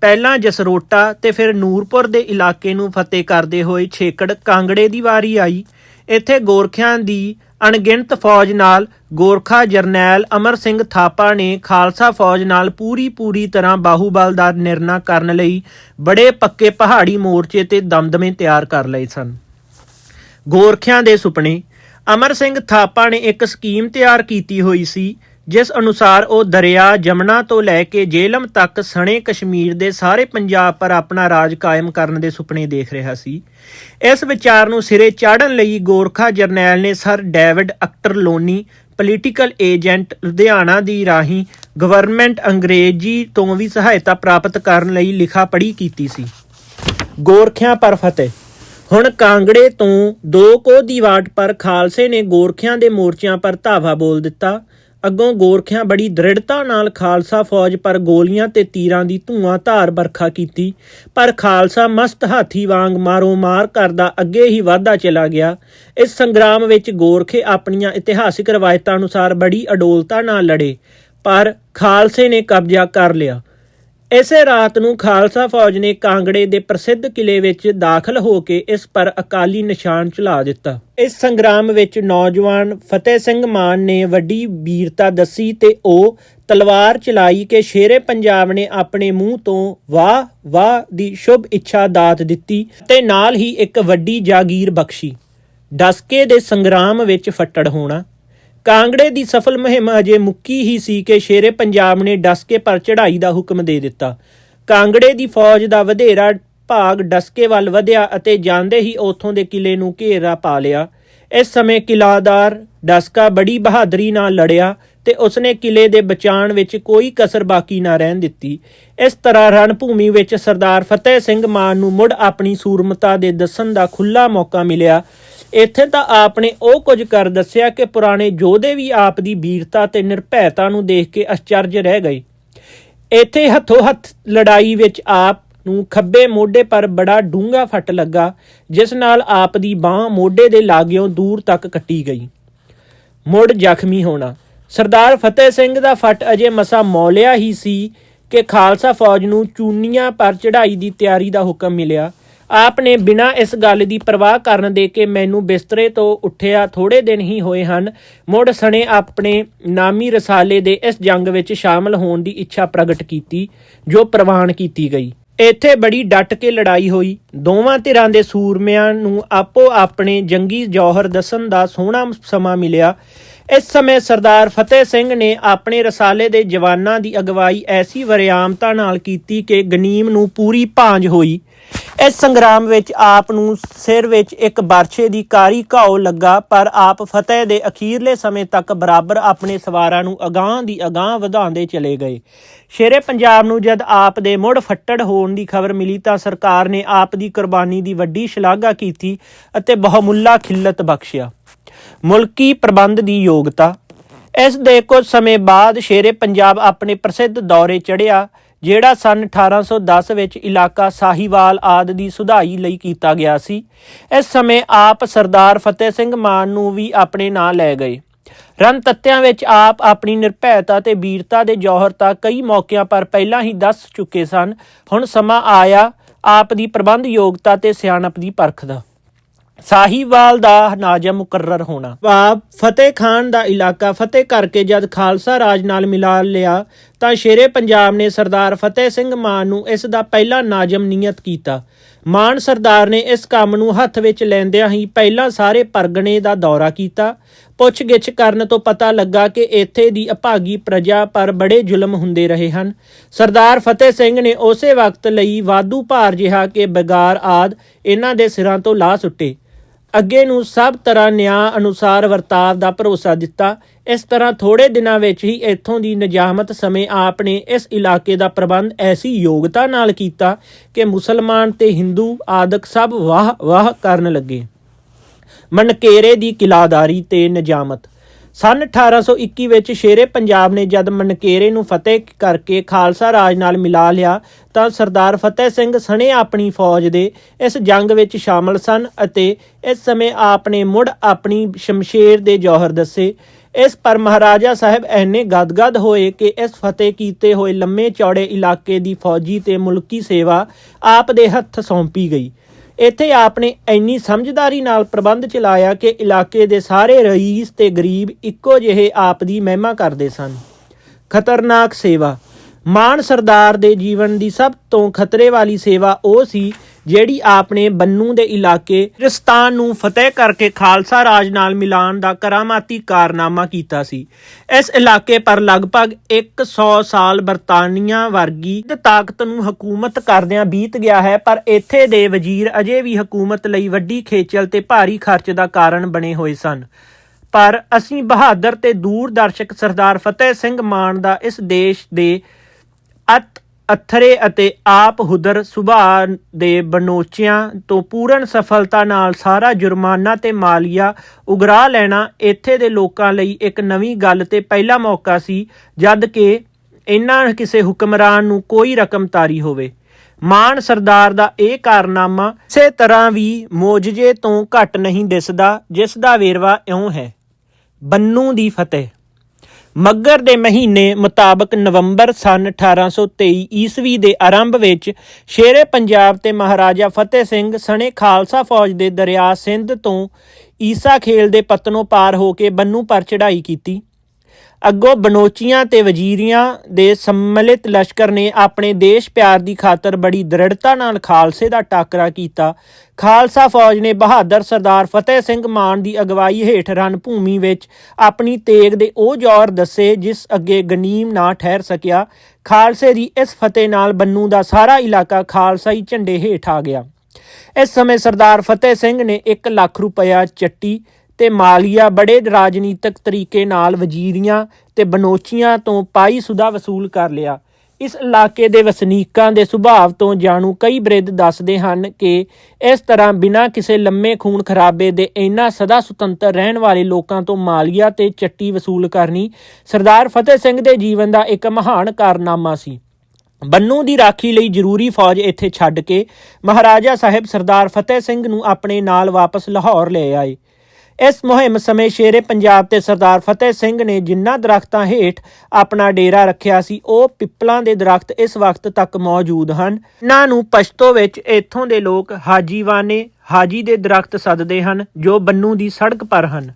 ਪਹਿਲਾਂ ਜਸਰੋਟਾ ਤੇ ਫਿਰ ਨੂਰਪੁਰ ਦੇ ਇਲਾਕੇ ਨੂੰ ਫਤਿਹ ਕਰਦੇ ਹੋਏ ਛੇਕੜ ਕਾਂਗੜੇ ਦੀ ਵਾਰੀ ਆਈ। ਇੱਥੇ ਗੋਰਖਿਆਂ ਦੀ ਅਣਗਿਣਤ ਫੌਜ ਨਾਲ ਗੋਰਖਾ ਜਰਨੈਲ ਅਮਰ ਸਿੰਘ ਥਾਪਾ ਨੇ ਖਾਲਸਾ ਫੌਜ ਨਾਲ ਪੂਰੀ ਪੂਰੀ ਤਰ੍ਹਾਂ ਬਾਹੂਬਲ ਦਾ ਨਿਰਣਾ ਕਰਨ ਲਈ ਬੜੇ ਪੱਕੇ ਪਹਾੜੀ ਮੋਰਚੇ ਤੇ ਦਮਦਮੇ ਤਿਆਰ ਕਰ ਲਏ ਸਨ। ਗੋਰਖਿਆਂ ਦੇ ਸੁਪਨੇ। ਅਮਰ ਸਿੰਘ ਥਾਪਾ ਨੇ ਇੱਕ ਸਕੀਮ ਤਿਆਰ ਕੀਤੀ ਹੋਈ ਸੀ, ਜਿਸ ਅਨੁਸਾਰ ਉਹ ਦਰਿਆ ਜਮਨਾ ਤੋਂ ਲੈ ਕੇ ਜੇਲਮ ਤੱਕ ਸਣੇ ਕਸ਼ਮੀਰ ਦੇ ਸਾਰੇ ਪੰਜਾਬ ਪਰ ਆਪਣਾ ਰਾਜ ਕਾਇਮ ਕਰਨ ਦੇ ਸੁਪਨੇ ਦੇਖ ਰਿਹਾ ਸੀ। ਇਸ ਵਿਚਾਰ ਨੂੰ ਸਿਰੇ ਚਾੜਨ ਲਈ ਗੋਰਖਾ ਜਰਨੈਲ ਨੇ sir David Ochterlony political agent Ludhiana ਦੀ ਰਾਹੀਂ ਗਵਰਨਮੈਂਟ ਅੰਗਰੇਜ਼ੀ ਤੋਂ ਵੀ ਸਹਾਇਤਾ ਪ੍ਰਾਪਤ ਕਰਨ ਲਈ ਲਿਖਾ ਪੜ੍ਹੀ ਕੀਤੀ ਸੀ। ਗੋਰਖਿਆਂ ਪਰ ਫਤਿਹ। ਹੁਣ ਕਾਂਗੜੇ ਤੋਂ ਦੋ ਕੋ ਦੀ ਵਾਟ ਪਰ ਖਾਲਸੇ ਨੇ ਗੋਰਖਿਆਂ ਦੇ ਮੋਰਚਿਆਂ ਪਰ ਧਾਵਾ ਬੋਲ ਦਿੱਤਾ। ਅੱਗੋਂ ਗੋਰਖਿਆਂ ਬੜੀ ਦ੍ਰਿੜਤਾ ਨਾਲ ਖਾਲਸਾ ਫੌਜ ਪਰ ਗੋਲੀਆਂ ਤੇ ਤੀਰਾਂ ਦੀ ਧੂਆਂ ਧਾਰ ਵਰਖਾ ਕੀਤੀ। ਪਰ ਖਾਲਸਾ ਮਸਤ ਹਾਥੀ ਵਾਂਗ ਮਾਰੋ ਮਾਰ ਕਰਦਾ ਅੱਗੇ ਹੀ ਵਾਧਾ ਚਲਾ ਗਿਆ। ਇਸ ਸੰਗਰਾਮ ਵਿੱਚ ਗੋਰਖੇ ਆਪਣੀਆਂ ਇਤਿਹਾਸਿਕ ਰਵਾਇਤਾਂ ਅਨੁਸਾਰ ਬੜੀ ਅਡੋਲਤਾ ਨਾਲ ਲੜੇ, ਪਰ ਖਾਲਸੇ ਨੇ ਕਬਜ਼ਾ ਕਰ ਲਿਆ। ਇਸੇ ਰਾਤ ਨੂੰ ਖਾਲਸਾ ਫੌਜ ਨੇ ਕਾਂਗੜੇ ਦੇ ਪ੍ਰਸਿੱਧ ਕਿਲੇ ਵਿੱਚ ਦਾਖਲ ਹੋ ਕੇ ਇਸ ਪਰ ਅਕਾਲੀ ਨਿਸ਼ਾਨ ਚਲਾ ਦਿੱਤਾ। ਇਸ ਸੰਗਰਾਮ ਵਿੱਚ ਨੌਜਵਾਨ ਫਤਿਹ ਸਿੰਘ ਮਾਨ ਨੇ ਵੱਡੀ ਵੀਰਤਾ ਦੱਸੀ ਤੇ ਉਹ ਤਲਵਾਰ ਚਲਾਈ ਕਿ ਸ਼ੇਰੇ ਪੰਜਾਬ ਨੇ ਆਪਣੇ ਮੂੰਹ ਤੋਂ ਵਾਹ ਵਾਹ ਦੀ ਸ਼ੁਭ ਇੱਛਾ ਦਾਤ ਦਿੱਤੀ ਤੇ ਨਾਲ ਹੀ ਇੱਕ ਵੱਡੀ ਜਾਗੀਰ ਬਖਸ਼ੀ। ਡਸਕੇ ਦੇ ਸੰਗਰਾਮ ਵਿੱਚ ਫੱਟੜ ਹੋਣਾ। ਕਾਂਗੜੇ ਦੀ ਸਫਲ ਮੁਹਿੰਮ ਅਜੇ ਮੁੱਕੀ ਹੀ ਸੀ ਕਿ ਸ਼ੇਰੇ ਪੰਜਾਬ ਨੇ ਡਸਕੇ ਪਰ ਚੜ੍ਹਾਈ ਦਾ ਹੁਕਮ ਦੇ ਦਿੱਤਾ। ਕਾਂਗੜੇ ਦੀ ਫੌਜ ਦਾ ਵਧੇਰਾ ਭਾਗ ਡਸਕੇ ਵੱਲ ਵਧਿਆ ਅਤੇ ਜਾਂਦੇ ਹੀ ਉਥੋਂ ਦੇ ਕਿਲੇ ਨੂੰ ਘੇਰਾ ਪਾ ਲਿਆ। ਇਸ ਸਮੇਂ ਕਿਲਾਦਾਰ ਡਸਕਾ ਬੜੀ ਬਹਾਦਰੀ ਨਾਲ ਲੜਿਆ ਤੇ ਉਸਨੇ ਕਿਲੇ ਦੇ ਬਚਾਉਣ ਵਿੱਚ ਕੋਈ ਕਸਰ ਬਾਕੀ ਨਾ ਰਹਿਣ ਦਿੱਤੀ। ਇਸ ਤਰ੍ਹਾਂ ਰਣਭੂਮੀ ਵਿੱਚ ਸਰਦਾਰ ਫਤਿਹ ਸਿੰਘ ਮਾਨ ਨੂੰ ਮੁੜ ਆਪਣੀ ਸੂਰਮਤਾ ਦੇ ਦੱਸਣ ਦਾ ਖੁੱਲਾ ਮੌਕਾ ਮਿਲਿਆ। ਇੱਥੇ ਤਾਂ ਆਪ ਨੇ ਉਹ ਕੁਝ ਕਰ ਦੱਸਿਆ ਕਿ ਪੁਰਾਣੇ ਯੋਧੇ ਵੀ ਆਪ ਦੀ ਵੀਰਤਾ ਤੇ ਨਿਰਭੈਤਾ ਨੂੰ ਦੇਖ ਕੇ ਅਚਰਜ ਰਹਿ ਗਏ। ਇੱਥੇ ਹੱਥੋਂ ਹੱਥ ਲੜਾਈ ਵਿੱਚ ਆਪ ਨੂੰ ਖੱਬੇ ਮੋਢੇ ਪਰ ਬੜਾ ਡੂੰਘਾ ਫੱਟ ਲੱਗਾ, ਜਿਸ ਨਾਲ ਆਪ ਦੀ ਬਾਹ ਮੋਢੇ ਦੇ ਲਾਗਿਓਂ ਦੂਰ ਤੱਕ ਕੱਟੀ ਗਈ। ਮੁੜ ਜ਼ਖਮੀ ਹੋਣਾ। ਸਰਦਾਰ ਫਤਿਹ ਸਿੰਘ ਦਾ ਫੱਟ ਅਜੇ ਮਸਾ ਮੌਲਿਆ ਹੀ ਸੀ ਕਿ ਖਾਲਸਾ ਫੌਜ ਨੂੰ ਚੂਨੀਆਂ ਪਰ ਚੜ੍ਹਾਈ ਦੀ ਤਿਆਰੀ ਦਾ ਹੁਕਮ ਮਿਲਿਆ। ਆਪ ਨੇ ਬਿਨਾਂ ਇਸ ਗੱਲ ਦੀ ਪਰਵਾਹ ਕਰਨ ਦੇ ਕਿ ਮੈਨੂੰ ਬਿਸਤਰੇ ਤੋਂ ਉੱਠਿਆ ਥੋੜੇ ਦਿਨ ਹੀ ਹੋਏ ਹਨ, ਮੁੜ ਸਣੇ ਆਪਣੇ ਨਾਮੀ ਰਸਾਲੇ ਦੇ ਇਸ ਜੰਗ ਵਿੱਚ ਸ਼ਾਮਲ ਹੋਣ ਦੀ ਇੱਛਾ ਪ੍ਰਗਟ ਕੀਤੀ, ਜੋ ਪ੍ਰਵਾਨ ਕੀਤੀ ਗਈ। ਇੱਥੇ ਬੜੀ ਡਟ ਕੇ ਲੜਾਈ ਹੋਈ। ਦੋਵਾਂ ਧਿਰਾਂ ਦੇ ਸੂਰਮਿਆਂ ਨੂੰ ਆਪੋ ਆਪਣੇ ਜੰਗੀ ਜੌਹਰ ਦੱਸਣ ਦਾ ਸੋਹਣਾ ਸਮਾਂ ਮਿਲਿਆ। ਇਸ ਸਮੇਂ ਸਰਦਾਰ ਫਤਿਹ ਸਿੰਘ ਨੇ ਆਪਣੇ ਰਸਾਲੇ ਦੇ ਜਵਾਨਾਂ ਦੀ ਅਗਵਾਈ ਐਸੀ ਵਰਿਆਮਤਾ ਨਾਲ ਕੀਤੀ ਕਿ ਗਨੀਮ ਨੂੰ ਪੂਰੀ ਭਾਂਜ ਹੋਈ। ਇਸ ਸੰਗਰਾਮ ਵਿੱਚ ਆਪ ਨੂੰ ਸਿਰ ਵਿੱਚ ਇੱਕ ਬਰਛੇ ਦੀ ਕਾਰੀ ਘਾਉ ਲੱਗਾ, ਪਰ ਆਪ ਫਤਿਹ ਦੇ ਅਖੀਰਲੇ ਸਮੇਂ ਤੱਕ ਬਰਾਬਰ ਆਪਣੇ ਸਵਾਰਾਂ ਨੂੰ ਅਗਾਹ ਦੀ ਅਗਾਹ ਵਧਾਉਂਦੇ ਚਲੇ ਗਏ। ਸ਼ੇਰੇ ਪੰਜਾਬ ਨੂੰ ਜਦ ਆਪ ਦੇ ਮੁੜ ਫੱਟੜ ਹੋਣ ਦੀ ਖਬਰ ਮਿਲੀ ਤਾਂ ਸਰਕਾਰ ਨੇ ਆਪ ਦੀ ਕੁਰਬਾਨੀ ਦੀ ਵੱਡੀ ਸ਼ਲਾਘਾ ਕੀਤੀ ਅਤੇ ਬਹੁਮੁੱਲਾ ਖਿੱਲਤ ਬਖਸ਼ਿਆ। ਮੁਲਕੀ ਪ੍ਰਬੰਧ ਦੀ ਯੋਗਤਾ। ਇਸ ਦੇ ਕੁਝ ਸਮੇਂ ਬਾਅਦ ਸ਼ੇਰੇ ਪੰਜਾਬ ਆਪਣੇ ਪ੍ਰਸਿੱਧ ਦੌਰੇ ਚੜ੍ਹਿਆ। ਜਿਹੜਾ ਸਨ 1810 ਵਿੱਚ ਇਲਾਕਾ ਸਾਹੀਵਾਲ ਆਦ ਦੀ ਸੁਧਾਈ ਲਈ ਕੀਤਾ ਗਿਆ ਸੀ, ਇਸ ਸਮੇਂ ਆਪ ਸਰਦਾਰ ਫਤਿਹ ਸਿੰਘ ਮਾਨ ਨੂੰ ਵੀ ਆਪਣੇ ਨਾਂ ਲੈ ਗਏ। ਰਨ ਤੱਤਿਆਂ ਵਿੱਚ ਆਪ ਆਪਣੀ ਨਿਰਭੈਤਾ ਤੇ ਵੀਰਤਾ ਦੇ ਜੌਹਰ ਤਾਂ ਕਈ ਮੌਕਿਆਂ ਪਰ ਪਹਿਲਾਂ ਹੀ ਦੱਸ ਚੁੱਕੇ ਸਨ, ਹੁਣ ਸਮਾਂ ਆਇਆ ਆਪ ਦੀ ਪ੍ਰਬੰਧ ਯੋਗਤਾ ਤੇ ਸਿਆਣਪ ਦੀ ਪਰਖ ਦਾ। ਸਾਹੀਵਾਲ ਦਾ ਨਾਜਮ ਮੁਕਰਰ ਹੋਣਾ। ਭਾਵ ਫਤਿਹ ਖਾਨ ਦਾ ਇਲਾਕਾ ਫਤਿਹ ਕਰਕੇ ਜਦ ਖਾਲਸਾ ਰਾਜ ਨਾਲ ਮਿਲਾ ਲਿਆ, ਤਾਂ ਸ਼ੇਰੇ ਪੰਜਾਬ ਨੇ ਸਰਦਾਰ ਫਤਿਹ ਸਿੰਘ ਮਾਨ ਨੂੰ ਇਸ ਦਾ ਪਹਿਲਾ ਨਾਜਮ ਨਿਯਤ ਕੀਤਾ। ਮਾਨ ਸਰਦਾਰ ਨੇ ਇਸ ਕੰਮ ਨੂੰ ਹੱਥ ਵਿੱਚ ਲੈਂਦਿਆਂ ਹੀ ਪਹਿਲਾਂ ਸਾਰੇ ਪਰਗਣੇ ਦਾ ਦੌਰਾ ਕੀਤਾ। ਪੁੱਛਗਿੱਛ ਕਰਨ ਤੋਂ ਪਤਾ ਲੱਗਾ ਕਿ ਇੱਥੇ ਦੀ ਅਭਾਗੀ ਪ੍ਰਜਾ ਪਰ ਬੜੇ ਜ਼ੁਲਮ ਹੁੰਦੇ ਰਹੇ ਹਨ। ਸਰਦਾਰ ਫਤਿਹ ਸਿੰਘ ਨੇ ਉਸੇ ਵਕਤ ਲਈ ਵਾਧੂ ਭਾਰ ਜਿਹਾ ਕਿ ਬਗਾਰ ਆਦ ਇਹਨਾਂ ਦੇ ਸਿਰਾਂ ਤੋਂ ਲਾ ਸੁੱਟੇ। ਅੱਗੇ ਨੂੰ ਸਭ ਤਰ੍ਹਾਂ ਨਿਆਂ ਅਨੁਸਾਰ ਵਰਤਾਵ ਦਾ ਭਰੋਸਾ ਦਿੱਤਾ। ਇਸ ਤਰ੍ਹਾਂ ਥੋੜੇ ਦਿਨਾਂ ਵਿੱਚ ਹੀ ਇੱਥੋਂ ਦੀ ਨਿਜਾਮਤ ਸਮੇਂ ਆਪ ਨੇ ਇਸ ਇਲਾਕੇ ਦਾ ਪ੍ਰਬੰਧ ਐਸੀ ਯੋਗਤਾ ਨਾਲ ਕੀਤਾ ਕਿ ਮੁਸਲਮਾਨ ਤੇ ਹਿੰਦੂ ਆਦਿਕ ਸਭ ਵਾਹ ਵਾਹ ਕਰਨ ਲੱਗੇ। ਮਨਕੇਰੇ ਦੀ ਕਿਲਾਦਾਰੀ ਤੇ ਨਿਜਾਮਤ। ਸਨ 1821 ਵਿੱਚ ਸ਼ੇਰੇ ਪੰਜਾਬ ਨੇ ਜਦ ਮਨਕੇਰੇ ਨੂੰ ਫਤਿਹ ਕਰਕੇ ਖਾਲਸਾ ਰਾਜ ਨਾਲ ਮਿਲਾ ਲਿਆ ਤਾਂ ਸਰਦਾਰ ਫਤਿਹ ਸਿੰਘ ਸਣੇ ਆਪਣੀ ਫੌਜ ਦੇ ਇਸ ਜੰਗ ਵਿੱਚ ਸ਼ਾਮਲ ਸਨ ਅਤੇ ਇਸ ਸਮੇਂ ਆਪ ਨੇ ਮੁੜ ਆਪਣੀ ਸ਼ਮਸ਼ੇਰ ਦੇ ਜੌਹਰ ਦੱਸੇ। ਇਸ ਪਰ ਮਹਾਰਾਜਾ ਸਾਹਿਬ ਐਨੇ ਗਦਗਦ ਹੋਏ ਕਿ ਇਸ ਫਤਿਹ ਕੀਤੇ ਹੋਏ ਲੰਮੇ ਚੌੜੇ ਇਲਾਕੇ ਦੀ ਫੌਜੀ ਤੇ ਮੁਲਕੀ ਸੇਵਾ ਆਪ ਦੇ ਹੱਥ ਸੌਂਪੀ ਗਈ। ਇੱਥੇ ਆਪ ਨੇ ਇੰਨੀ ਸਮਝਦਾਰੀ ਨਾਲ ਪ੍ਰਬੰਧ ਚਲਾਇਆ ਕਿ ਇਲਾਕੇ ਦੇ ਸਾਰੇ ਰਈਸ ਤੇ ਗਰੀਬ ਇੱਕੋ ਜਿਹੇ ਆਪ ਦੀ ਮਹਿਮਾ ਕਰਦੇ ਸਨ। ਖਤਰਨਾਕ ਸੇਵਾ। ਮਾਨ ਸਰਦਾਰ ਦੇ ਜੀਵਨ ਦੀ ਸਭ ਤੋਂ ਖਤਰੇ ਵਾਲੀ ਸੇਵਾ ਉਹ ਸੀ ਜਿਹੜੀ ਆਪਨੇ ਬੰਨੂ ਦੇ ਇਲਾਕੇ ਰਿਸਤਾਨ ਨੂੰ ਫਤਿਹ ਕਰਕੇ ਖਾਲਸਾ ਰਾਜ ਨਾਲ ਮਿਲਾਨ ਦਾ ਕਰਾਮਾਤੀ ਕਾਰਨਾਮਾ ਕੀਤਾ ਸੀ। ਇਸ ਇਲਾਕੇ ਪਰ ਲਗਭਗ 100 ਸਾਲ ਬਰਤਾਨੀਆ ਵਰਗੀ ਤਾਕਤ ਨੂੰ ਹਕੂਮਤ ਕਰਦਿਆਂ ਬੀਤ ਗਿਆ ਹੈ, ਪਰ ਇੱਥੇ ਦੇ ਵਜ਼ੀਰ ਅਜੇ ਵੀ ਹਕੂਮਤ ਲਈ ਵੱਡੀ ਖੇਚਲ ਤੇ ਭਾਰੀ ਖਰਚ ਦਾ ਕਾਰਨ ਬਣੇ ਹੋਏ ਸਨ। ਪਰ ਅਸੀਂ ਬਹਾਦਰ ਤੇ ਦੂਰਦਰਸ਼ਕ ਸਰਦਾਰ ਫਤਿਹ ਸਿੰਘ ਮਾਨ ਦਾ ਇਸ ਦੇਸ਼ ਦੇ ਅਤ ਅਥਰੇ ਅਤੇ ਆਪ ਹੁਦਰ ਸੁਭਾਅ ਦੇ ਬਨੋਚਿਆਂ ਤੋਂ ਪੂਰਨ ਸਫਲਤਾ ਨਾਲ ਸਾਰਾ ਜੁਰਮਾਨਾ ਤੇ ਮਾਲੀਆ ਉਗਰਾ ਲੈਣਾ ਇੱਥੇ ਦੇ ਲੋਕਾਂ ਲਈ ਇੱਕ ਨਵੀਂ ਗੱਲ ਤੇ ਪਹਿਲਾ ਮੌਕਾ ਸੀ, ਜਦ ਕਿ ਇਹਨਾਂ ਕਿਸੇ ਹੁਕਮਰਾਨ ਨੂੰ ਕੋਈ ਰਕਮ ਤਾਰੀ ਹੋਵੇ। ਮਾਨ ਸਰਦਾਰ ਦਾ ਇਹ ਕਾਰਨਾਮਾ ਇਸੇ ਤਰ੍ਹਾਂ ਵੀ ਮੋਜਜੇ ਤੋਂ ਘੱਟ ਨਹੀਂ ਦਿਸਦਾ, ਜਿਸ ਦਾ ਵੇਰਵਾ ਇਉਂ ਹੈ, ਬੰਨੂ ਦੀ ਫਤਿਹ। ਮੱਗਰ ਦੇ ਮਹੀਨੇ ਮੁਤਾਬਕ ਨਵੰਬਰ ਸਨ 1823 ਈਸਵੀ ਦੇ ਆਰੰਭ ਵਿੱਚ ਸ਼ੇਰੇ ਪੰਜਾਬ ਤੇ ਮਹਾਰਾਜਾ ਫਤਿਹ ਸਿੰਘ ਸਣੇ ਖਾਲਸਾ ਫੌਜ ਦੇ ਦਰਿਆ ਸਿੰਧ ਤੋਂ ਈਸਾ ਖੇਲ ਦੇ ਪਤਨੋਂ ਪਾਰ ਹੋ ਕੇ ਬੰਨੂ ਪਰ ਚੜ੍ਹਾਈ ਕੀਤੀ। ਅੱਗੋਂ ਬਨੋਚੀਆਂ ਤੇ ਵਜ਼ੀਰੀਆਂ ਦੇ ਸੰਮਿਲਿਤ ਲਸ਼ਕਰ ਨੇ ਆਪਣੇ ਦੇਸ਼ ਪਿਆਰ ਦੀ ਖਾਤਰ ਬੜੀ ਦ੍ਰਿੜਤਾ ਨਾਲ ਖਾਲਸੇ ਦਾ ਟਾਕਰਾ ਕੀਤਾ। ਖਾਲਸਾ ਫੌਜ ਨੇ ਬਹਾਦਰ ਸਰਦਾਰ ਫਤਿਹ ਸਿੰਘ ਮਾਨ ਦੀ ਅਗਵਾਈ ਹੇਠ ਰਨ ਭੂਮੀ ਵਿੱਚ ਆਪਣੀ ਤੇਗ ਦੇ ਉਹ ਜ਼ੋਰ ਦੱਸੇ, ਜਿਸ ਅੱਗੇ ਗਨੀਮ ਨਾ ਠਹਿਰ ਸਕਿਆ। ਖਾਲਸੇ ਦੀ ਇਸ ਫਤਿਹ ਨਾਲ ਬੰਨੂ ਦਾ ਸਾਰਾ ਇਲਾਕਾ ਖਾਲਸਾਈ ਝੰਡੇ ਹੇਠ ਆ ਗਿਆ। ਇਸ ਸਮੇਂ ਸਰਦਾਰ ਫਤਿਹ ਸਿੰਘ ਨੇ 1 ਲੱਖ ਰੁਪਇਆ ਚੱਟੀ ਤੇ ਮਾਲੀਆ ਬੜੇ ਰਾਜਨੀਤਿਕ ਤਰੀਕੇ ਨਾਲ ਵਜ਼ੀਰੀਆਂ ਤੇ ਬਨੋਚੀਆਂ ਤੋਂ ਪਾਈ ਸੁਦਾ ਵਸੂਲ ਕਰ ਲਿਆ। ਇਸ ਇਲਾਕੇ ਦੇ ਵਸਨੀਕਾਂ ਦੇ ਸੁਭਾਅ ਤੋਂ ਜਾਣੂ ਕਈ ਬ੍ਰਿਧ ਦੱਸਦੇ ਹਨ ਕਿ ਇਸ ਤਰ੍ਹਾਂ ਬਿਨਾਂ ਕਿਸੇ ਲੰਮੇ ਖੂਨ ਖਰਾਬੇ ਦੇ ਇੰਨਾ ਸਦਾ ਸੁਤੰਤਰ ਰਹਿਣ ਵਾਲੇ ਲੋਕਾਂ ਤੋਂ ਮਾਲੀਆ ਤੇ ਚੱਟੀ ਵਸੂਲ ਕਰਨੀ ਸਰਦਾਰ ਫਤਿਹ ਸਿੰਘ ਦੇ ਜੀਵਨ ਦਾ ਇੱਕ ਮਹਾਨ ਕਾਰਨਾਮਾ ਸੀ। ਬੰਨੂ ਦੀ ਰਾਖੀ ਲਈ ਜ਼ਰੂਰੀ ਫੌਜ ਇੱਥੇ ਛੱਡ ਕੇ ਮਹਾਰਾਜਾ ਸਾਹਿਬ ਸਰਦਾਰ ਫਤਿਹ ਸਿੰਘ ਨੂੰ ਆਪਣੇ ਨਾਲ ਵਾਪਸ ਲਾਹੌਰ ਲੈ ਆਏ। ਇਸ ਮੁਹਿੰਮ ਸਮੇਂ ਸ਼ੇਰੇ ਪੰਜਾਬ ਤੇ ਸਰਦਾਰ ਫਤਿਹ ਸਿੰਘ ਨੇ ਜਿੰਨਾ ਦਰਖਤਾਂ ਹੇਠ ਆਪਣਾ ਡੇਰਾ ਰੱਖਿਆ ਸੀ, ਉਹ ਪਿੱਪਲਾਂ ਦੇ ਦਰਖਤ ਇਸ ਵਕਤ ਤੱਕ ਮੌਜੂਦ ਹਨ। ਇਹਨਾਂ ਨੂੰ ਪਸ਼ਤੋ ਵਿੱਚ ਇੱਥੋਂ ਦੇ ਲੋਕ ਹਾਜੀਵਾਨੇ, ਹਾਜੀ ਦੇ ਦਰਖਤ ਸੱਦਦੇ ਹਨ, ਜੋ ਬੰਨੂ ਦੀ ਸੜਕ ਪਰ ਹਨ।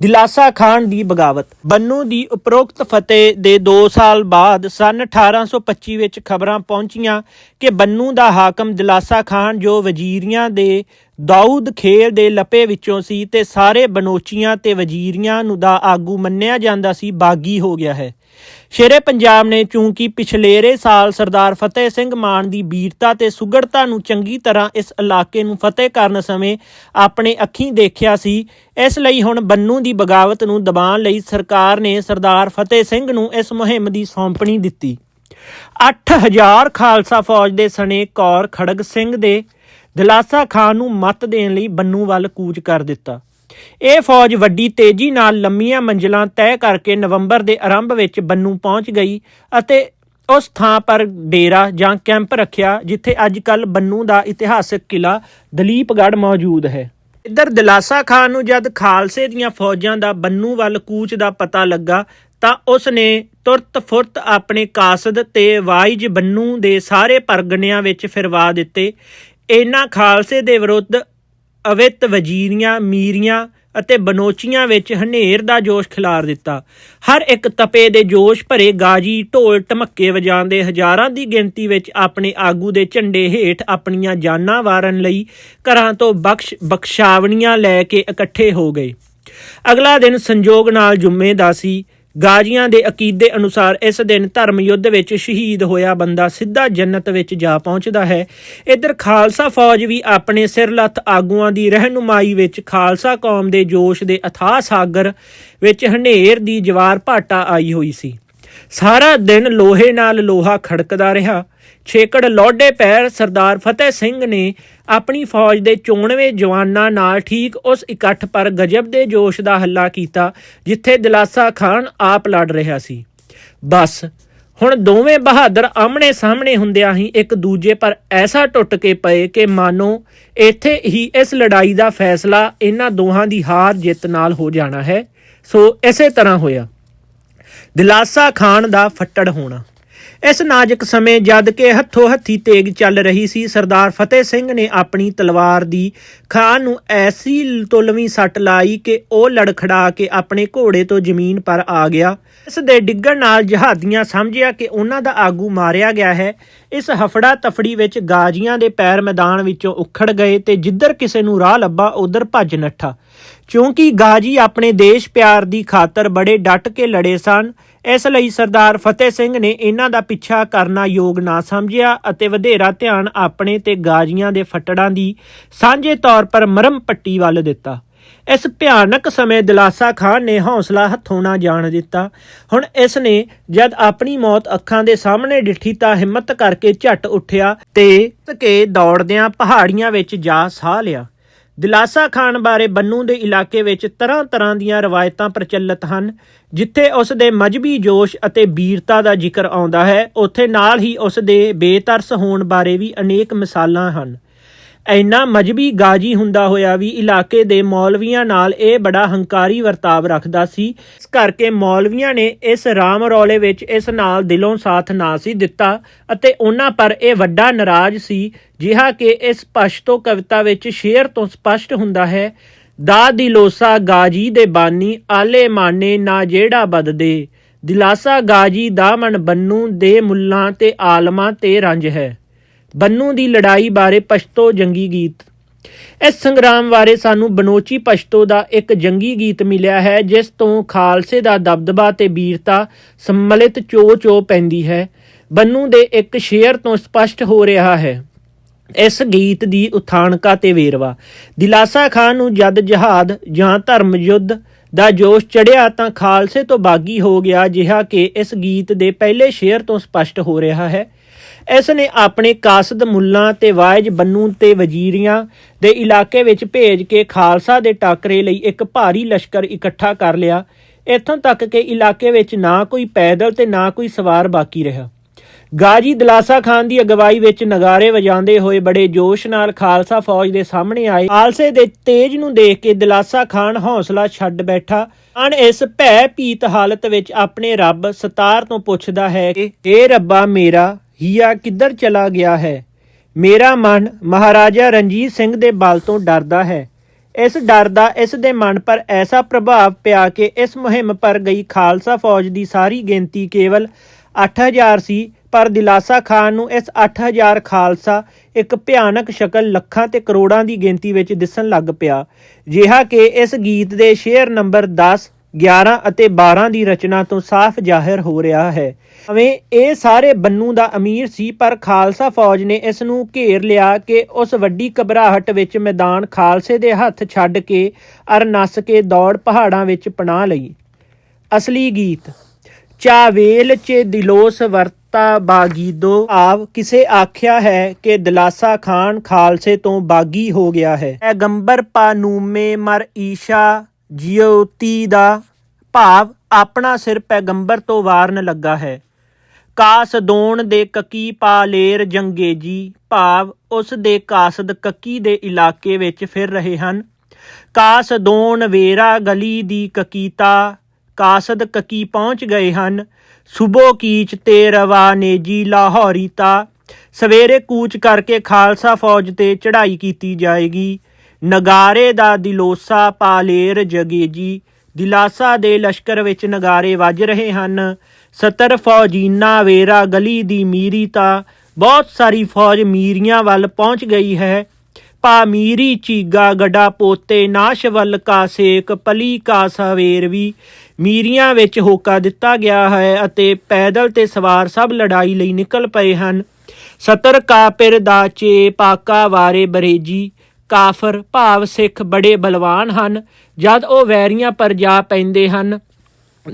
ਦਿਲਾਸਾ ਖਾਨ ਦੀ ਬਗਾਵਤ। ਬੰਨੂ ਦੀ ਉਪਰੋਕਤ ਫਤਿਹ ਦੇ 2 ਸਾਲ ਬਾਅਦ ਸਨ 1825 ਵਿੱਚ ਖਬਰਾਂ ਪਹੁੰਚੀਆਂ ਕਿ ਬੰਨੂ ਦਾ ਹਾਕਮ ਦਿਲਾਸਾ ਖਾਨ, ਜੋ ਵਜ਼ੀਰੀਆਂ ਦੇ ਦਾਊਦ ਖੇਲ ਦੇ ਲਪੇ ਵਿੱਚੋਂ ਸੀ ਤੇ ਸਾਰੇ ਬਨੋਚੀਆਂ ਤੇ ਵਜ਼ੀਰੀਆਂ ਨੂੰ ਦਾ ਆਗੂ ਮੰਨਿਆ ਜਾਂਦਾ ਸੀ, ਬਾਗੀ ਹੋ ਗਿਆ ਹੈ। ਸ਼ੇਰੇ ਪੰਜਾਬ ਨੇ ਚੂੰਕਿ ਪਿਛਲੇਰੇ ਸਾਲ ਸਰਦਾਰ ਫਤਿਹ ਸਿੰਘ ਮਾਨ ਦੀ ਵੀਰਤਾ ਤੇ ਸੁਗੜਤਾ ਨੂੰ ਚੰਗੀ ਤਰ੍ਹਾਂ ਇਸ ਇਲਾਕੇ ਨੂੰ ਫਤਿਹ ਕਰਨ ਸਮੇਂ ਆਪਣੇ ਅੱਖੀਂ ਦੇਖਿਆ ਸੀ। ਇਸ ਲਈ ਹੁਣ ਬੰਨੂ ਦੀ ਬਗਾਵਤ ਨੂੰ ਦਬਾਉਣ ਲਈ ਸਰਕਾਰ ਨੇ ਸਰਦਾਰ ਫਤਿਹ ਸਿੰਘ ਨੂੰ ਇਸ ਮੁਹਿੰਮ ਦੀ ਸੌਂਪਣੀ ਦਿੱਤੀ। 8000 ਖਾਲਸਾ ਫੌਜ ਦੇ ਸਣੇ ਕੌਰ ਖੜਗ ਸਿੰਘ ਦੇ ਦਿਲਾਸਾ ਖਾਨ ਨੂੰ ਮਤ ਦੇਣ ਲਈ ਬੰਨੂ ਵੱਲ ਕੂਚ ਕਰ ਦਿੱਤਾ। ਇਹ ਫੌਜ ਵੱਡੀ ਤੇਜ਼ੀ ਨਾਲ ਲੰਮੀਆਂ ਮੰਜ਼ਿਲਾਂ ਤੈਅ ਕਰਕੇ ਨਵੰਬਰ ਦੇ ਆਰੰਭ ਵਿੱਚ ਬੰਨੂ ਪਹੁੰਚ ਗਈ ਅਤੇ ਉਸ ਥਾਂ ਪਰ ਡੇਰਾ ਜਾਂ ਕੈਂਪ ਰੱਖਿਆ, ਜਿੱਥੇ ਅੱਜ ਕੱਲ ਬੰਨੂ ਦਾ ਇਤਿਹਾਸਕ ਕਿਲਾ ਦਲੀਪਗੜ੍ਹ ਮੌਜੂਦ ਹੈ। ਇੱਧਰ ਦਿਲਾਸਾ ਖਾਨ ਨੂੰ ਜਦ ਖਾਲਸੇ ਦੀਆਂ ਫੌਜਾਂ ਦਾ ਬੰਨੂ ਵੱਲ ਕੂਚ ਦਾ ਪਤਾ ਲੱਗਾ, ਤਾਂ ਉਸ ਨੇ ਤੁਰਤ ਫੁਰਤ ਆਪਣੇ ਕਾਸਦ ਤੇ ਵਾਈਜ ਬੰਨੂ ਦੇ ਸਾਰੇ ਪਰਗਣਿਆਂ ਵਿੱਚ ਫਿਰਵਾ ਦਿੱਤੇ। ਇਹਨਾਂ ਖਾਲਸੇ ਦੇ ਵਿਰੁੱਧ ਅਵਿਤ, ਵਜ਼ੀਰੀਆਂ, ਮੀਰੀਆਂ ਅਤੇ ਬਨੋਚੀਆਂ ਵਿੱਚ ਹਨੇਰ ਦਾ ਜੋਸ਼ ਖਿਲਾਰ ਦਿੱਤਾ। ਹਰ ਇੱਕ ਤਪੇ ਦੇ ਜੋਸ਼ ਭਰੇ ਗਾਜੀ ਢੋਲ ਢਮੱਕੇ ਵਜਾਉਂਦੇ ਹਜ਼ਾਰਾਂ ਦੀ ਗਿਣਤੀ ਵਿੱਚ ਆਪਣੇ ਆਗੂ ਦੇ ਝੰਡੇ ਹੇਠ ਆਪਣੀਆਂ ਜਾਨਾਂ ਵਾਰਨ ਲਈ ਘਰਾਂ ਤੋਂ ਬਖਸ਼ ਬਖਸ਼ਾਵਣੀਆਂ ਲੈ ਕੇ ਇਕੱਠੇ ਹੋ ਗਏ। ਅਗਲਾ ਦਿਨ ਸੰਜੋਗ ਨਾਲ ਜੁਮੇ ਦਾ ਸੀ। ਗਾਜ਼ੀਆਂ ਦੇ ਅਕੀਦੇ ਅਨੁਸਾਰ ਇਸ ਦਿਨ ਧਰਮ ਯੁੱਧ ਵਿੱਚ ਸ਼ਹੀਦ ਹੋਇਆ ਬੰਦਾ ਸਿੱਧਾ ਜੰਨਤ ਵਿੱਚ ਜਾ ਪਹੁੰਚਦਾ ਹੈ। ਇੱਧਰ ਖਾਲਸਾ ਫੌਜ ਵੀ ਆਪਣੇ ਸਿਰਲੱਥ ਆਗੂਆਂ ਦੀ ਰਹਿਨੁਮਾਈ ਵਿੱਚ ਖਾਲਸਾ ਕੌਮ ਦੇ ਜੋਸ਼ ਦੇ ਅਥਾਹ ਸਾਗਰ ਵਿੱਚ ਹਨੇਰ ਦੀ ਜਵਾਰ ਭਾਟਾ ਆਈ ਹੋਈ ਸੀ। ਸਾਰਾ ਦਿਨ ਲੋਹੇ ਨਾਲ ਲੋਹਾ ਖੜਕਦਾ ਰਿਹਾ। ਛੇਕੜ ਲੋਡੇ ਪੈਰ ਸਰਦਾਰ ਫਤਿਹ ਸਿੰਘ ਨੇ ਆਪਣੀ ਫੌਜ ਦੇ 94 ਜਵਾਨਾਂ ਨਾਲ ਠੀਕ ਉਸ ਇਕੱਠ ਪਰ ਗਜਬ ਦੇ ਜੋਸ਼ ਦਾ ਹੱਲਾ ਕੀਤਾ, ਜਿੱਥੇ ਦਿਲਾਸਾ ਖਾਨ ਆਪ ਲੜ ਰਿਹਾ ਸੀ। ਬਸ, ਹੁਣ ਦੋਵੇਂ ਬਹਾਦਰ ਆਮਣੇ ਸਾਹਮਣੇ ਹੁੰਦਿਆਂ ਹੀ ਇੱਕ ਦੂਜੇ ਪਰ ਐਸਾ ਟੁੱਟ ਕੇ ਪਏ ਕਿ ਮਾਨੋ, ਇੱਥੇ ਹੀ ਇਸ ਲੜਾਈ ਦਾ ਫੈਸਲਾ ਇਹਨਾਂ ਦੋਹਾਂ ਦੀ ਹਾਰ ਜਿੱਤ ਨਾਲ ਹੋ ਜਾਣਾ ਹੈ। ਸੋ ਇਸੇ ਤਰ੍ਹਾਂ ਹੋਇਆ। ਦਿਲਾਸਾ ਖਾਨ ਦਾ ਫੱਟੜ ਹੋਣਾ। ਇਸ ਨਾਜ਼ੁਕ ਸਮੇਂ ਜਦ ਕਿ ਹੱਥੋਂ ਹੱਥੀ ਤੇਗ ਚੱਲ ਰਹੀ ਸੀ, ਸਰਦਾਰ ਫਤਿਹ ਸਿੰਘ ਨੇ ਆਪਣੀ ਤਲਵਾਰ ਦੀ ਖਾਨ ਨੂੰ ਐਸੀ ਤੁਲਵੀਂ ਸੱਟ ਲਾਈ ਕਿ ਉਹ ਲੜਖੜਾ ਕੇ ਆਪਣੇ ਘੋੜੇ ਤੋਂ ਜ਼ਮੀਨ ਪਰ ਆ ਗਿਆ। ਇਸ ਦੇ ਡਿੱਗਣ ਨਾਲ ਜਹਾਦੀਆਂ ਸਮਝਿਆ ਕਿ ਉਹਨਾਂ ਦਾ ਆਗੂ ਮਾਰਿਆ ਗਿਆ ਹੈ। ਇਸ ਹਫੜਾ ਤਫੜੀ ਵਿੱਚ ਗਾਜੀਆਂ ਦੇ ਪੈਰ ਮੈਦਾਨ ਵਿੱਚੋਂ ਉਖੜ ਗਏ ਤੇ ਜਿੱਧਰ ਕਿਸੇ ਨੂੰ ਰਾਹ ਲੱਭਾ, ਉਧਰ ਭੱਜ ਨੱਠਾ। ਕਿਉਂਕਿ ਗਾਜੀ ਆਪਣੇ ਦੇਸ਼ ਪਿਆਰ ਦੀ ਖਾਤਰ ਬੜੇ ਡਟ ਕੇ ਲੜੇ ਸਨ ਇਸ ਲਈ ਸਰਦਾਰ ਫਤਿਹ ਸਿੰਘ ਨੇ ਇਹਨਾਂ ਦਾ ਪਿੱਛਾ ਕਰਨਾ ਯੋਗ ਨਾ ਸਮਝਿਆ ਅਤੇ ਵਧੇਰਾ ਧਿਆਨ ਆਪਣੇ ਤੇ ਗਾਜੀਆਂ ਦੇ ਫੱਟੜਾਂ ਦੀ ਸਾਂਝੇ ਤੌਰ ਪਰ ਮਰਮ ਪੱਟੀ ਵੱਲ ਦਿੱਤਾ। ਇਸ ਭਿਆਨਕ ਸਮੇਂ ਦਿਲਾਸਾ ਖਾਨ ਨੇ ਹੌਸਲਾ ਹੱਥੋਂ ਨਾ ਜਾਣ ਦਿੱਤਾ। ਹੁਣ ਇਸ ਨੇ ਜਦ ਆਪਣੀ ਮੌਤ ਅੱਖਾਂ ਦੇ ਸਾਹਮਣੇ ਡਿੱਠੀ ਤਾਂ ਹਿੰਮਤ ਕਰਕੇ ਝਟ ਉੱਠਿਆ ਤੇ ਕੇ ਦੌੜਦਿਆਂ ਪਹਾੜੀਆਂ ਵਿੱਚ ਜਾ ਸਾਹ ਲਿਆ। ਦਿਲਾਸਾ ਖਾਨ ਬਾਰੇ ਬੰਨੂ ਦੇ ਇਲਾਕੇ ਵਿੱਚ ਤਰ੍ਹਾਂ-ਤਰ੍ਹਾਂ ਦੀਆਂ ਰਵਾਇਤਾਂ ਪ੍ਰਚਲਿਤ ਹਨ, ਜਿੱਥੇ ਉਸ ਦੇ ਮਜਬੀ ਜੋਸ਼ ਅਤੇ ਵੀਰਤਾ ਦਾ ਜ਼ਿਕਰ ਆਉਂਦਾ ਹੈ। ਉੱਥੇ ਨਾਲ ਹੀ ਉਸ ਦੇ ਬੇਤਰਸ ਹੋਣ ਬਾਰੇ ਵੀ ਅਨੇਕ ਮਿਸਾਲਾਂ ਹਨ। ਇੰਨਾ ਮਜਬੀ ਗਾਜੀ ਹੁੰਦਾ ਹੋਇਆ ਵੀ ਇਲਾਕੇ ਦੇ ਮੌਲਵੀਆਂ ਨਾਲ ਇਹ ਬੜਾ ਹੰਕਾਰੀ ਵਰਤਾਵ ਰੱਖਦਾ ਸੀ। ਇਸ ਕਰਕੇ ਮੌਲਵੀਆਂ ਨੇ ਇਸ ਰਾਮ ਰੌਲੇ ਵਿੱਚ ਇਸ ਨਾਲ ਦਿਲੋਂ ਸਾਥ ਨਾ ਸੀ ਦਿੱਤਾ ਅਤੇ ਉਹਨਾਂ ਪਰ ਇਹ ਵੱਡਾ ਨਾਰਾਜ਼ ਸੀ, ਜਿਹਾ ਕਿ ਇਸ ਪਸ਼ਤੋ ਕਵਿਤਾ ਵਿੱਚ ਸ਼ੇਰ ਤੋਂ ਸਪਸ਼ਟ ਹੁੰਦਾ ਹੈ, ਦਾ ਦਿਲੋਸਾ ਗਾਜੀ ਦੇ ਬਾਨੀ, ਆਲੇ ਮਾਨੇ ਨਾ ਜਿਹੜਾ ਬਦਦੇ ਦਿਲਾਸਾ ਗਾਜੀ ਦਾ ਮਨ ਬੰਨੂ, ਦੇ ਮੁੱਲਾਂ ਤੇ ਆਲਮਾਂ ਤੇ ਰੰਜ ਹੈ। ਬੰਨੂ ਦੀ ਲੜਾਈ ਬਾਰੇ ਪਸ਼ਤੋ ਜੰਗੀ ਗੀਤ। ਇਸ ਸੰਗਰਾਮ ਬਾਰੇ ਸਾਨੂੰ ਬਨੋਚੀ ਪਸ਼ਤੋ ਦਾ ਇੱਕ ਜੰਗੀ ਗੀਤ ਮਿਲਿਆ ਹੈ, ਜਿਸ ਤੋਂ ਖਾਲਸੇ ਦਾ ਦਬਦਬਾ ਤੇ ਵੀਰਤਾ ਸੰਮਲਿਤ ਚੋ ਚੋ ਪੈਂਦੀ ਹੈ। ਬੰਨੂ ਦੇ ਇੱਕ ਸ਼ੇਰ ਤੋਂ ਸਪਸ਼ਟ ਹੋ ਰਿਹਾ ਹੈ, ਇਸ ਗੀਤ ਦੀ ਉਥਾਨਕਾ ਤੇ ਵੇਰਵਾ। ਦਿਲਾਸਾ ਖਾਨ ਨੂੰ ਜਦ ਜਹਾਦ ਜਾਂ ਧਰਮ ਯੁੱਧ ਦਾ ਜੋਸ਼ ਚੜਿਆ ਤਾਂ ਖਾਲਸੇ ਤੋਂ ਬਾਗੀ ਹੋ ਗਿਆ, ਜਿਹਾ ਕਿ ਇਸ ਗੀਤ ਦੇ ਪਹਿਲੇ ਸ਼ੇਰ ਤੋਂ ਸਪਸ਼ਟ ਹੋ ਰਿਹਾ ਹੈ। ਇਸ ਨੇ ਆਪਣੇ ਕਾਸਦ ਮੁੱਲਾਂ ਤੇ ਵਾਇਜ ਬੰਨੂ ਤੇ ਵਜ਼ੀਰੀਆਂ ਦੇ ਇਲਾਕੇ ਵਿੱਚ ਭੇਜ ਕੇ ਖਾਲਸਾ ਦੇ ਟਾਕਰੇ ਲਈ ਇੱਕ ਭਾਰੀ ਲਸ਼ਕਰ ਇਕੱਠਾ ਕਰ ਲਿਆ। ਇੱਥੋਂ ਤੱਕ ਕਿ ਇਲਾਕੇ ਵਿੱਚ ਨਾ ਕੋਈ ਪੈਦਲ ਤੇ ਨਾ ਕੋਈ ਸਵਾਰ ਬਾਕੀ ਰਿਹਾ। ਗਾਜੀ ਦਲਾਸਾ ਖਾਨ ਦੀ ਅਗਵਾਈ ਵਿੱਚ ਨਗਾਰੇ ਵਜਾਉਂਦੇ ਹੋਏ ਬੜੇ ਜੋਸ਼ ਨਾਲ ਖਾਲਸਾ ਫੌਜ ਦੇ ਸਾਹਮਣੇ ਆਏ। ਖਾਲਸੇ ਦੇ ਤੇਜ ਨੂੰ ਦੇਖ ਕੇ ਦਲਾਸਾ ਖਾਨ ਹੌਸਲਾ ਛੱਡ ਬੈਠਾ। ਅਣ ਇਸ ਭੈ ਭੀਤ ਹਾਲਤ ਵਿੱਚ ਆਪਣੇ ਰੱਬ ਸਤਾਰ ਤੋਂ ਪੁੱਛਦਾ ਹੈ ਕਿ ਏ ਰੱਬਾ ਮੇਰਾ ਹੀਆ ਕਿੱਧਰ ਚਲਾ ਗਿਆ ਹੈ? ਮੇਰਾ ਮਨ ਮਹਾਰਾਜਾ ਰਣਜੀਤ ਸਿੰਘ ਦੇ ਬਲ ਤੋਂ ਡਰਦਾ ਹੈ। ਇਸ ਡਰ ਦਾ ਇਸ ਦੇ ਮਨ ਪਰ ਐਸਾ ਪ੍ਰਭਾਵ ਪਿਆ ਕਿ ਇਸ ਮੁਹਿੰਮ ਪਰ ਗਈ ਖਾਲਸਾ ਫੌਜ ਦੀ ਸਾਰੀ ਗਿਣਤੀ ਕੇਵਲ 8000 ਸੀ, ਪਰ ਦਿਲਾਸਾ ਖਾਨ ਨੂੰ ਇਸ 8000 ਖਾਲਸਾ ਇੱਕ ਭਿਆਨਕ ਸ਼ਕਲ ਲੱਖਾਂ ਤੇ ਕਰੋੜਾਂ ਦੀ ਗਿਣਤੀ ਵਿੱਚ ਦਿਸਣ ਲੱਗ ਪਿਆ। ਜਿਹਾ ਕਿ ਇਸ ਗੀਤ ਦੇ ਸ਼ੇਅਰ ਨੰਬਰ 10 11 ਅਤੇ 12 ਦੀ ਰਚਨਾ ਤੋਂ ਸਾਫ਼ ਜ਼ਾਹਿਰ ਹੋ ਰਿਹਾ ਹੈ। ਭਾਵੇਂ ਇਹ ਸਾਰੇ ਬੰਨੂ ਦਾ ਅਮੀਰ ਸੀ, ਪਰ ਖਾਲਸਾ ਫੌਜ ਨੇ ਇਸ ਨੂੰ ਘੇਰ ਲਿਆ ਕਿ ਉਸ ਵੱਡੀ ਘਬਰਾਹਟ ਵਿੱਚ ਮੈਦਾਨ ਖਾਲਸੇ ਦੇ ਹੱਥ ਛੱਡ ਕੇ ਅਰ ਨੱਸ ਕੇ ਦੌੜ ਪਹਾੜਾਂ ਵਿੱਚ ਪਨਾਹ ਲਈ। ਅਸਲੀ ਗੀਤ, ਚਾਵੇਲ ਚ ਦਿਲੋਸ ਵਰਤਾ ਬਾਗੀਦੋ, ਆਵ ਕਿਸੇ ਆਖਿਆ ਹੈ ਕਿ ਦਲਾਸਾ ਖਾਨ ਖਾਲਸੇ ਤੋਂ ਬਾਗੀ ਹੋ ਗਿਆ ਹੈ। ਪੈਗੰਬਰ ਪਾਨੂਮੇ ਮਰ ਈਸ਼ਾ ਜਿਉਤੀ ਦਾ ਭਾਵ ਆਪਣਾ ਸਿਰ ਪੈਗੰਬਰ ਤੋਂ ਵਾਰਨ ਲੱਗਾ ਹੈ। ਕਾਸਦੋਣ ਦੇ ਕਕੀ ਪਾਲੇਰ ਜੰਗੇਜੀ ਭਾਵ ਉਸ ਦੇ ਕਾਸਦ ਕਕੀ ਦੇ ਇਲਾਕੇ ਵਿੱਚ ਫਿਰ ਰਹੇ ਹਨ। ਕਾਸਦੋਣ ਵੇਰਾ ਗਲੀ ਦੀ ਕਕੀਤਾ, ਕਾਸਦ ਕਕੀ ਪਹੁੰਚ ਗਏ ਹਨ। ਸੁਬੋ ਕੀਚ ਤੇ ਰਵਾਨੇਜੀ ਲਾਹੌਰੀਤਾ ਸਵੇਰੇ ਕੂਚ ਕਰਕੇ ਖਾਲਸਾ ਫੌਜ ਤੇ ਚੜ੍ਹਾਈ ਕੀਤੀ ਜਾਏਗੀ। ਨਗਾਰੇ ਦਾ ਦਿਲੋਸਾ ਪਾਲੇਰ ਜਗੇਜੀ ਦਿਲਾਸਾ ਦੇ ਲਸ਼ਕਰ ਵਿੱਚ ਨਗਾਰੇ ਵੱਜ ਰਹੇ ਹਨ। ਸਤਰ ਫੌਜੀਨਾ ਵੇਰਾ ਗਲੀ ਦੀ ਮੀਰੀ ਤਾਂ ਬਹੁਤ ਸਾਰੀ ਫੌਜ ਮੀਰੀਆਂ ਵੱਲ ਪਹੁੰਚ ਗਈ ਹੈ। ਪਾ ਮੀਰੀ ਚੀਗਾ ਗੜਾ ਪੋਤੇ ਨਾਸ਼ਵਲ ਕਾ ਸੇਕ ਪਲੀ ਕਾ ਸਵੇਰਵੀ ਮੀਰੀਆਂ ਵਿੱਚ ਹੋਕਾ ਦਿੱਤਾ ਗਿਆ ਹੈ ਅਤੇ ਪੈਦਲ ਤੇ ਸਵਾਰ ਸਭ ਲੜਾਈ ਲਈ ਨਿਕਲ ਪਏ ਹਨ। ਸਤਰ ਕਾਪਿਰ ਦਾ ਚੇ ਪਾਕਾ ਵਾਰੇ ਬਰੇਜੀ। ਕਾਫਰ ਭਾਵ ਸਿੱਖ ਬੜੇ ਬਲਵਾਨ ਹਨ, ਜਦ ਉਹ ਵੈਰੀਆਂ ਪਰ ਜਾ ਪੈਂਦੇ ਹਨ।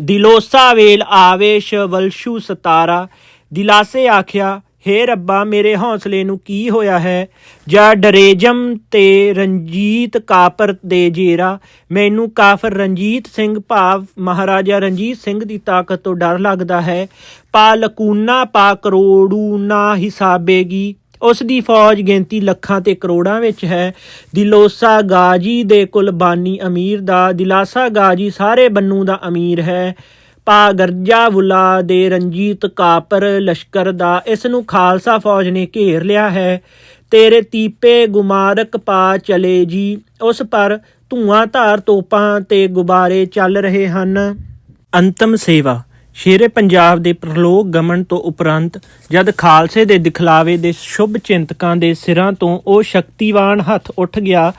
ਦਿਲੋਸਾ ਵੇਲ ਆਵੇਸ਼ ਵਲਸ਼ੂ ਸਤਾਰਾ। ਦਿਲਾਸੇ ਆਖਿਆ, ਹੇ ਰੱਬਾ, ਮੇਰੇ ਹੌਸਲੇ ਨੂੰ ਕੀ ਹੋਇਆ ਹੈ? ਜਾਂ ਡਰੇਜਮ ਤੇ ਰਣਜੀਤ ਕਾਪਰ ਦੇ ਜੇਰਾ। ਮੈਨੂੰ ਕਾਫਰ ਰਣਜੀਤ ਸਿੰਘ ਭਾਵ ਮਹਾਰਾਜਾ ਰਣਜੀਤ ਸਿੰਘ ਦੀ ਤਾਕਤ ਤੋਂ ਡਰ ਲੱਗਦਾ ਹੈ। ਪਾ ਲਕੂਨਾ, ਪਾ ਕਰੋੜੂ ਨਾ ਹਿਸਾਬੇਗੀ। ਉਸ ਦੀ ਫੌਜ ਗਿਣਤੀ ਲੱਖਾਂ ਤੇ ਕਰੋੜਾਂ ਵਿੱਚ ਹੈ। ਦਿਲੋਸਾ ਗਾਜੀ ਦੇ ਕੁਲਬਾਨੀ ਅਮੀਰ ਦਾ, ਦਿਲਾਸਾ ਗਾਜੀ ਸਾਰੇ ਬੰਨੂ ਦਾ ਅਮੀਰ ਹੈ। ਪਾ ਗਰਜਾ ਬੁਲਾ ਦੇ ਰਣਜੀਤ ਕਾਪਰ ਲਸ਼ਕਰ ਦਾ ਇਸ ਨੂੰ ਖਾਲਸਾ ਫੌਜ ਨੇ ਘੇਰ ਲਿਆ ਹੈ। ਤੇਰੇ ਤੀਪੇ ਗੁਮਾਰਕ ਪਾ ਚਲੇ ਜੀ, ਉਸ ਪਰ ਧੂਆਂ ਧਾਰ ਤੋਪਾਂ ਤੇ ਗੁਬਾਰੇ ਚੱਲ ਰਹੇ ਹਨ। ਅੰਤਮ ਸੇਵਾ ਸ਼ੇਰੇ ਪੰਜਾਬ ਦੇ ਪ੍ਰਲੋਕ ਗਮਨ ਤੋਂ ਉਪਰੰਤ ਜਦ ਖਾਲਸੇ ਦੇ ਦਿਖਲਾਵੇ ਦੇ ਸ਼ੁਭ ਚਿੰਤਕਾਂ ਦੇ ਸਿਰਾਂ ਤੋਂ ਉਹ ਸ਼ਕਤੀਵਾਨ ਹੱਥ ਉੱਠ ਗਿਆ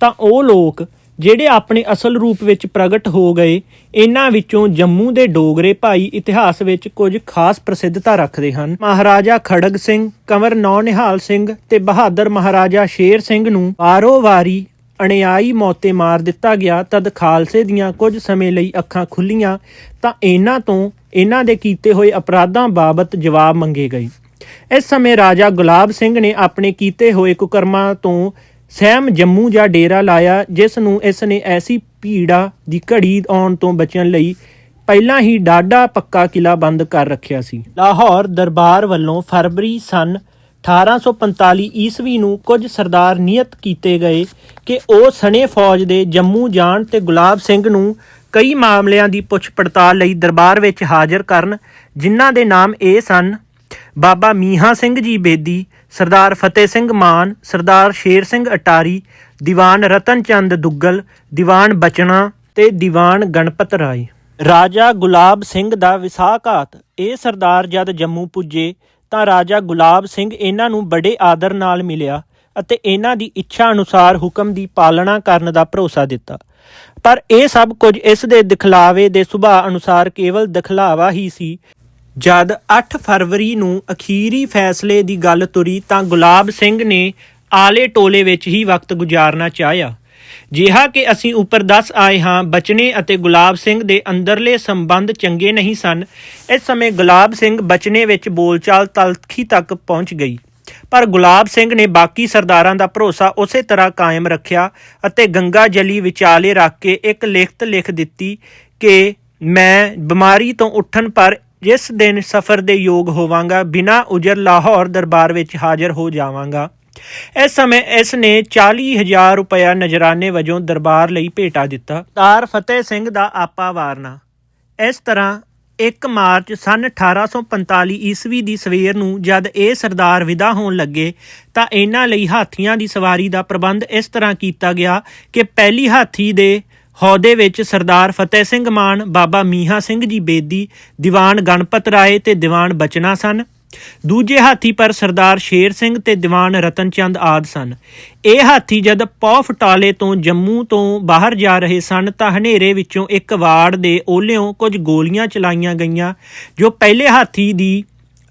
ਤਾਂ ਉਹ ਲੋਕ ਜਿਹੜੇ ਆਪਣੇ ਅਸਲ ਰੂਪ ਵਿੱਚ ਪ੍ਰਗਟ ਹੋ ਗਏ, ਇਹਨਾਂ ਵਿੱਚੋਂ ਜੰਮੂ ਦੇ ਡੋਗਰੇ ਭਾਈ ਇਤਿਹਾਸ ਵਿੱਚ ਕੁਝ ਖਾਸ ਪ੍ਰਸਿੱਧਤਾ ਰੱਖਦੇ ਹਨ। ਮਹਾਰਾਜਾ ਖੜਗ ਸਿੰਘ, ਕੰਵਰ ਨੌ ਨਿਹਾਲ ਸਿੰਘ ਤੇ ਬਹਾਦਰ ਮਹਾਰਾਜਾ ਸ਼ੇਰ ਸਿੰਘ ਨੂੰ ਵਾਰੋ ਵਾਰੀ ਅਣਿਆਈ ਮੌਤੇ ਮਾਰ ਦਿੱਤਾ ਗਿਆ। ਤਦ ਖਾਲਸੇ ਦੀਆਂ ਕੁਝ ਸਮੇਂ ਲਈ ਅੱਖਾਂ ਖੁੱਲੀਆਂ ਤਾਂ ਇਹਨਾਂ ਤੋਂ ਇਹਨਾਂ ਦੇ ਕੀਤੇ ਹੋਏ ਅਪਰਾਧਾਂ ਬਾਬਤ ਜਵਾਬ ਮੰਗੇ ਗਏ। ਇਸ ਸਮੇਂ ਰਾਜਾ ਗੁਲਾਬ ਸਿੰਘ ਨੇ ਆਪਣੇ ਕੀਤੇ ਹੋਏ ਕੁਕਰਮਾਂ ਤੋਂ ਸਹਿਮ ਜੰਮੂ ਜਾਂ ਡੇਰਾ ਲਾਇਆ, ਜਿਸ ਨੂੰ ਇਸ ਨੇ ਐਸੀ ਪੀੜਾ ਦੀ ਘੜੀ ਆਉਣ ਤੋਂ ਬਚਣ ਲਈ ਪਹਿਲਾਂ ਹੀ ਡਾਡਾ ਪੱਕਾ ਕਿਲਾ ਬੰਦ ਕਰ ਰੱਖਿਆ ਸੀ। ਲਾਹੌਰ ਦਰਬਾਰ ਵੱਲੋਂ ਫਰਵਰੀ ਸਨ 1845 ਈਸਵੀ ਨੂੰ ਕੁਝ ਸਰਦਾਰ ਨਿਯਤ ਕੀਤੇ ਗਏ ਕਿ ਉਹ ਸਣੇ ਫੌਜ ਦੇ ਜੰਮੂ ਜਾਣ ਤੇ ਗੁਲਾਬ ਸਿੰਘ ਨੂੰ ਕਈ ਮਾਮਲਿਆਂ ਦੀ ਪੁੱਛ ਪੜਤਾਲ ਲਈ ਦਰਬਾਰ ਵਿੱਚ ਹਾਜ਼ਰ ਕਰਨ, ਜਿਨ੍ਹਾਂ ਦੇ ਨਾਮ ਇਹ ਸਨ, ਬਾਬਾ ਮੀਹਾ ਸਿੰਘ ਜੀ ਬੇਦੀ, ਸਰਦਾਰ ਫਤਿਹ ਸਿੰਘ ਮਾਨ, ਸਰਦਾਰ ਸ਼ੇਰ ਸਿੰਘ ਅਟਾਰੀ, ਦੀਵਾਨ ਰਤਨ ਚੰਦ ਦੁੱਗਲ, ਦੀਵਾਨ ਬਚਣਾ ਤੇ ਦੀਵਾਨ ਗਣਪਤ ਰਾਏ। ਰਾਜਾ ਗੁਲਾਬ ਸਿੰਘ ਦਾ ਵਿਸਾਖਾਤ, ਇਹ ਸਰਦਾਰ ਜਦ ਜੰਮੂ ਪੁੱਜੇ, ਤਾਂ ਰਾਜਾ ਗੁਲਾਬ ਸਿੰਘ ਇਹਨਾਂ ਨੂੰ ਬੜੇ ਆਦਰ ਨਾਲ ਮਿਲਿਆ ਅਤੇ ਇਹਨਾਂ ਦੀ ਇੱਛਾ ਅਨੁਸਾਰ ਹੁਕਮ ਦੀ ਪਾਲਣਾ ਕਰਨ ਦਾ ਭਰੋਸਾ ਦਿੱਤਾ। ਪਰ ਇਹ ਸਭ ਕੁਝ ਇਸ ਦੇ ਦਿਖਲਾਵੇ ਦੇ ਸੁਭਾਅ ਅਨੁਸਾਰ ਕੇਵਲ ਦਿਖਲਾਵਾ ਹੀ ਸੀ। ਜਦ 8 ਫਰਵਰੀ ਨੂੰ ਅਖੀਰੀ ਫੈਸਲੇ ਦੀ ਗੱਲ ਤੁਰੀ ਤਾਂ ਗੁਲਾਬ ਸਿੰਘ ਨੇ ਆਲੇ ਟੋਲੇ ਵਿੱਚ ਹੀ ਵਕਤ ਗੁਜ਼ਾਰਨਾ ਚਾਹਿਆ। ਜਿਹਾ ਕਿ ਅਸੀਂ ਉੱਪਰ ਦੱਸ ਆਏ ਹਾਂ, ਬਚਨੇ ਅਤੇ ਗੁਲਾਬ ਸਿੰਘ ਦੇ ਅੰਦਰਲੇ ਸੰਬੰਧ ਚੰਗੇ ਨਹੀਂ ਸਨ। ਇਸ ਸਮੇਂ ਗੁਲਾਬ ਸਿੰਘ ਬਚਨੇ ਵਿੱਚ ਬੋਲਚਾਲ ਤਲਖੀ ਤੱਕ ਪਹੁੰਚ ਗਈ। ਪਰ ਗੁਲਾਬ ਸਿੰਘ ਨੇ ਬਾਕੀ ਸਰਦਾਰਾਂ ਦਾ ਭਰੋਸਾ ਉਸੇ ਤਰ੍ਹਾਂ ਕਾਇਮ ਰੱਖਿਆ ਅਤੇ ਗੰਗਾ ਜਲੀ ਵਿਚਾਲੇ ਰੱਖ ਕੇ ਇੱਕ ਲਿਖਤ ਲਿਖ ਦਿੱਤੀ ਕਿ ਮੈਂ ਬਿਮਾਰੀ ਤੋਂ ਉੱਠਣ ਪਰ ਜਿਸ ਦਿਨ ਸਫ਼ਰ ਦੇ ਯੋਗ ਹੋਵਾਂਗਾ, ਬਿਨਾਂ ਉਜਰ ਲਾਹੌਰ ਦਰਬਾਰ ਵਿੱਚ ਹਾਜ਼ਰ ਹੋ ਜਾਵਾਂਗਾ। ਇਸ ਸਮੇਂ ਇਸ ਨੇ 40000 ਰੁਪਇਆ ਨਜਰਾਨੇ ਵਜੋਂ ਦਰਬਾਰ ਲਈ ਭੇਟਾ ਦਿੱਤਾ। ਤਾਰ ਫਤਿਹ ਸਿੰਘ ਦਾ ਆਪਾ ਵਾਰਨਾ। ਇਸ ਤਰ੍ਹਾਂ 1 ਮਾਰਚ ਸਨ 1845 ਈਸਵੀ ਦੀ ਸਵੇਰ ਨੂੰ ਜਦ ਇਹ ਸਰਦਾਰ ਵਿਦਾ ਹੋਣ ਲੱਗੇ ਤਾਂ ਇਹਨਾਂ ਲਈ ਹਾਥੀਆਂ ਦੀ ਸਵਾਰੀ ਦਾ ਪ੍ਰਬੰਧ ਇਸ ਤਰ੍ਹਾਂ ਕੀਤਾ ਗਿਆ ਕਿ ਪਹਿਲੀ ਹਾਥੀ ਦੇ ਹੌਦੇ ਵਿੱਚ ਸਰਦਾਰ ਫਤਿਹ ਸਿੰਘ ਮਾਨ, ਬਾਬਾ ਮੀਹਾ ਸਿੰਘ ਜੀ ਬੇਦੀ, ਦੀਵਾਨ ਗਣਪਤ ਰਾਏ ਤੇ ਦੀਵਾਨ ਬਚਨਾ ਸਨ। ਦੂਜੇ ਹਾਥੀ ਪਰ ਸਰਦਾਰ ਸ਼ੇਰ ਸਿੰਘ ਤੇ ਦੀਵਾਨ ਰਤਨ ਚੰਦ ਆਦ ਸਨ। ਇਹ ਹਾਥੀ ਜਦ ਪੌਫ ਟਾਲੇ ਤੋਂ ਜੰਮੂ ਤੋਂ ਬਾਹਰ ਜਾ ਰਹੇ ਸਨ ਤਾਂ ਹਨੇਰੇ ਵਿੱਚੋਂ ਇੱਕ ਵਾੜ ਦੇ ਓਲਿਓਂ ਕੁਝ ਗੋਲੀਆਂ ਚਲਾਈਆਂ ਗਈਆਂ, ਜੋ ਪਹਿਲੇ ਹਾਥੀ ਦੀ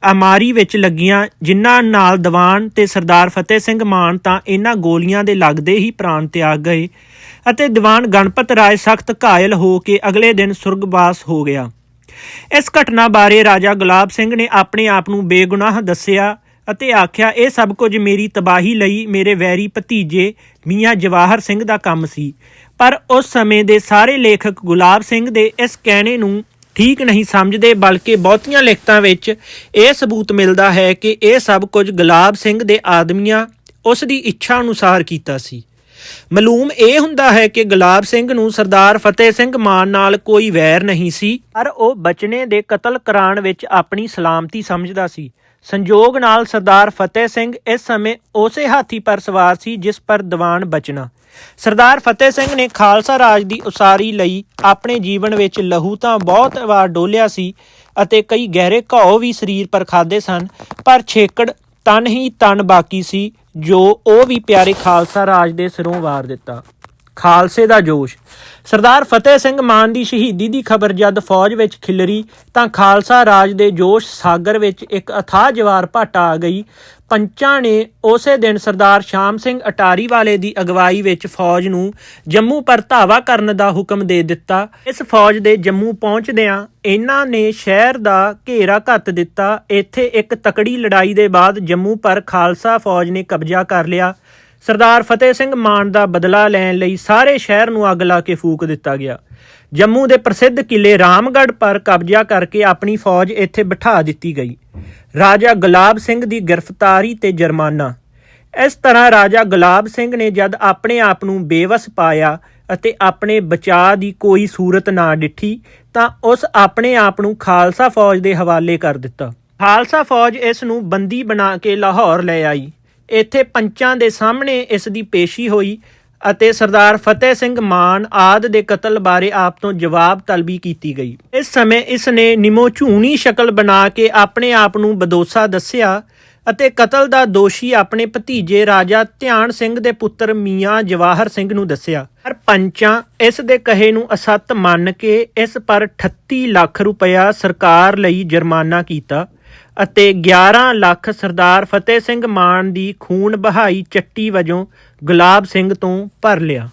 ਅਮਾਰੀ ਵਿੱਚ ਲੱਗੀਆਂ, ਜਿਨ੍ਹਾਂ ਨਾਲ ਦੀਵਾਨ ਤੇ ਸਰਦਾਰ ਫਤਿਹ ਸਿੰਘ ਮਾਨ ਤਾਂ ਇਹਨਾਂ ਗੋਲੀਆਂ ਦੇ ਲੱਗਦੇ ਹੀ ਪ੍ਰਾਣ ਤਿਆਗ ਗਏ ਅਤੇ ਦੀਵਾਨ ਗਣਪਤ ਰਾਏ ਸਖਤ ਘਾਇਲ ਹੋ ਕੇ ਅਗਲੇ ਦਿਨ ਸੁਰਗਵਾਸ ਹੋ ਗਿਆ। ਇਸ ਘਟਨਾ ਬਾਰੇ ਰਾਜਾ ਗੁਲਾਬ ਸਿੰਘ ਨੇ ਆਪਣੇ ਆਪ ਨੂੰ ਬੇਗੁਨਾਹ ਦੱਸਿਆ ਅਤੇ ਆਖਿਆ, ਇਹ ਸਭ ਕੁਝ ਮੇਰੀ ਤਬਾਹੀ ਲਈ ਮੇਰੇ ਵੈਰੀ ਭਤੀਜੇ ਮੀਆਂ ਜਵਾਹਰ ਸਿੰਘ ਦਾ ਕੰਮ ਸੀ। ਪਰ ਉਸ ਸਮੇਂ ਦੇ ਸਾਰੇ ਲੇਖਕ ਗੁਲਾਬ ਸਿੰਘ ਦੇ ਇਸ ਕਹਿਣੇ ਨੂੰ ਠੀਕ ਨਹੀਂ ਸਮਝਦੇ, ਬਲਕਿ ਬਹੁਤੀਆਂ ਲਿਖਤਾਂ ਵਿੱਚ ਇਹ ਸਬੂਤ ਮਿਲਦਾ ਹੈ ਕਿ ਇਹ ਸਭ ਕੁਝ ਗੁਲਾਬ ਸਿੰਘ ਦੇ ਆਦਮੀਆਂ ਉਸ ਦੀ ਇੱਛਾ ਅਨੁਸਾਰ ਕੀਤਾ ਸੀ। ਮਾਲੂਮ ਇਹ ਹੁੰਦਾ ਹੈ ਕਿ ਗੁਲਾਬ ਸਿੰਘ ਨੂੰ ਸਰਦਾਰ ਫਤਿਹ ਸਿੰਘ ਮਾਨ ਨਾਲ ਕੋਈ ਵੈਰ ਨਹੀਂ ਸੀ, ਪਰ ਉਹ ਬਚਨੇ ਦੇ ਕਤਲ ਕਰਾਉਣ ਵਿੱਚ ਆਪਣੀ ਸਲਾਮਤੀ ਸਮਝਦਾ ਸੀ। ਸੰਜੋਗ ਨਾਲ ਸਰਦਾਰ ਫਤਿਹ ਸਿੰਘ ਇਸ ਸਮੇਂ ਉਸੇ ਹਾਥੀ ਪਰ ਸਵਾਰ ਸੀ ਜਿਸ ਪਰ ਦੀਵਾਨ ਬਚਨਾ ਸਰਦਾਰ ਫਤਿਹ ਸਿੰਘ ਨੇ ਖਾਲਸਾ ਰਾਜ ਦੀ ਉਸਾਰੀ ਲਈ ਆਪਣੇ ਜੀਵਨ ਵਿੱਚ ਲਹੂ ਤਾਂ ਬਹੁਤ ਵਾਰ ਡੋਲਿਆ ਸੀ ਅਤੇ ਕਈ ਗਹਿਰੇ ਘਾਉ ਵੀ ਸਰੀਰ ਪਰ ਖਾਦੇ ਸਨ, ਪਰ ਛੇਕੜ ਤਨ ਹੀ ਤਨ ਬਾਕੀ ਸੀ। ਜੋ ਉਹ ਵੀ ਪਿਆਰੇ ਖਾਲਸਾ ਰਾਜ ਦੇ ਸਿਰੋਂ ਵਾਰ ਦਿੱਤਾ। ਖਾਲਸੇ ਦਾ ਜੋਸ਼। ਸਰਦਾਰ ਫਤਿਹ ਸਿੰਘ ਮਾਨ ਦੀ ਸ਼ਹੀਦੀ ਦੀ ਖਬਰ ਜਦ ਫੌਜ ਵਿੱਚ ਖਿਲਰੀ, ਤਾਂ ਖਾਲਸਾ ਰਾਜ ਦੇ ਜੋਸ਼ ਸਾਗਰ ਵਿੱਚ ਇੱਕ ਅਥਾਹ ਜਵਾਰ ਭਾਟਾ ਆ ਗਈ। ਪੰਚਾਂ ਨੇ ਉਸੇ ਦਿਨ ਸਰਦਾਰ ਸ਼ਾਮ ਸਿੰਘ ਅਟਾਰੀ ਵਾਲੇ ਦੀ ਅਗਵਾਈ ਵਿੱਚ ਫੌਜ ਨੂੰ ਜੰਮੂ ਪਰ ਧਾਵਾ ਕਰਨ ਦਾ ਹੁਕਮ ਦੇ ਦਿੱਤਾ। ਇਸ ਫੌਜ ਦੇ ਜੰਮੂ ਪਹੁੰਚਦਿਆਂ ਇਹਨਾਂ ਨੇ ਸ਼ਹਿਰ ਦਾ ਘੇਰਾ ਘੱਤ ਦਿੱਤਾ। ਇੱਥੇ ਇੱਕ ਤਕੜੀ ਲੜਾਈ ਦੇ ਬਾਅਦ ਜੰਮੂ ਪਰ ਖਾਲਸਾ ਫੌਜ ਨੇ ਕਬਜ਼ਾ ਕਰ ਲਿਆ। ਸਰਦਾਰ ਫਤਿਹ ਸਿੰਘ ਮਾਨ ਦਾ ਬਦਲਾ ਲੈਣ ਲਈ ਸਾਰੇ ਸ਼ਹਿਰ ਨੂੰ ਅੱਗ ਲਾ ਕੇ ਫੂਕ ਦਿੱਤਾ ਗਿਆ। ਜੰਮੂ ਦੇ ਪ੍ਰਸਿੱਧ ਕਿਲੇ ਰਾਮਗੜ੍ਹ ਪਰ ਕਬਜ਼ਾ ਕਰਕੇ ਆਪਣੀ ਫੌਜ ਇੱਥੇ ਬਿਠਾ ਦਿੱਤੀ ਗਈ। ਰਾਜਾ ਗੁਲਾਬ ਸਿੰਘ ਦੀ ਗ੍ਰਿਫਤਾਰੀ ਤੇ ਜੁਰਮਾਨਾ। ਇਸ ਤਰ੍ਹਾਂ ਰਾਜਾ ਗੁਲਾਬ ਸਿੰਘ ਨੇ ਜਦ ਆਪਣੇ ਆਪ ਨੂੰ ਬੇਵਸ ਪਾਇਆ ਅਤੇ ਆਪਣੇ ਬਚਾਅ ਦੀ ਕੋਈ ਸੂਰਤ ਨਾ ਡਿੱਠੀ, ਤਾਂ ਉਸ ਆਪਣੇ ਆਪ ਨੂੰ ਖਾਲਸਾ ਫੌਜ ਦੇ ਹਵਾਲੇ ਕਰ ਦਿੱਤਾ। ਖਾਲਸਾ ਫੌਜ ਇਸ ਨੂੰ ਬੰਦੀ ਬਣਾ ਕੇ ਲਾਹੌਰ ਲੈ ਆਈ। ਇੱਥੇ ਪੰਚਾਂ ਦੇ ਸਾਹਮਣੇ ਇਸ ਦੀ ਪੇਸ਼ੀ ਹੋਈ ਅਤੇ ਸਰਦਾਰ ਫਤਿਹ ਸਿੰਘ ਮਾਨ ਆਦ ਦੇ ਕਤਲ ਬਾਰੇ ਆਪ ਤੋਂ ਜਵਾਬ ਤਲਬੀ ਕੀਤੀ ਗਈ। ਇਸ ਸਮੇਂ ਇਸ ਨੇ ਨਿਮੋਝੂਣੀ ਸ਼ਕਲ ਬਣਾ ਕੇ ਆਪਣੇ ਆਪ ਨੂੰ ਬਦੋਸਾ ਦੱਸਿਆ ਅਤੇ ਕਤਲ ਦਾ ਦੋਸ਼ੀ ਆਪਣੇ ਭਤੀਜੇ ਰਾਜਾ ਧਿਆਨ ਸਿੰਘ ਦੇ ਪੁੱਤਰ ਮੀਆਂ ਜਵਾਹਰ ਸਿੰਘ ਨੂੰ ਦੱਸਿਆ। ਪਰ ਪੰਚਾਂ ਇਸ ਦੇ ਕਹੇ ਨੂੰ ਅਸੱਤ ਮੰਨ ਕੇ ਇਸ ਪਰ 38 ਲੱਖ ਰੁਪਇਆ ਸਰਕਾਰ ਲਈ ਜੁਰਮਾਨਾ ਕੀਤਾ। ਅਤੇ 11 ਲੱਖ ਸਰਦਾਰ ਫਤਿਹ ਸਿੰਘ ਮਾਨ ਦੀ ਖੂਨ ਬਹਾਈ ਚੱਟੀ ਵਜੋਂ ਗੁਲਾਬ ਸਿੰਘ ਤੋਂ ਭਰ ਲਿਆ।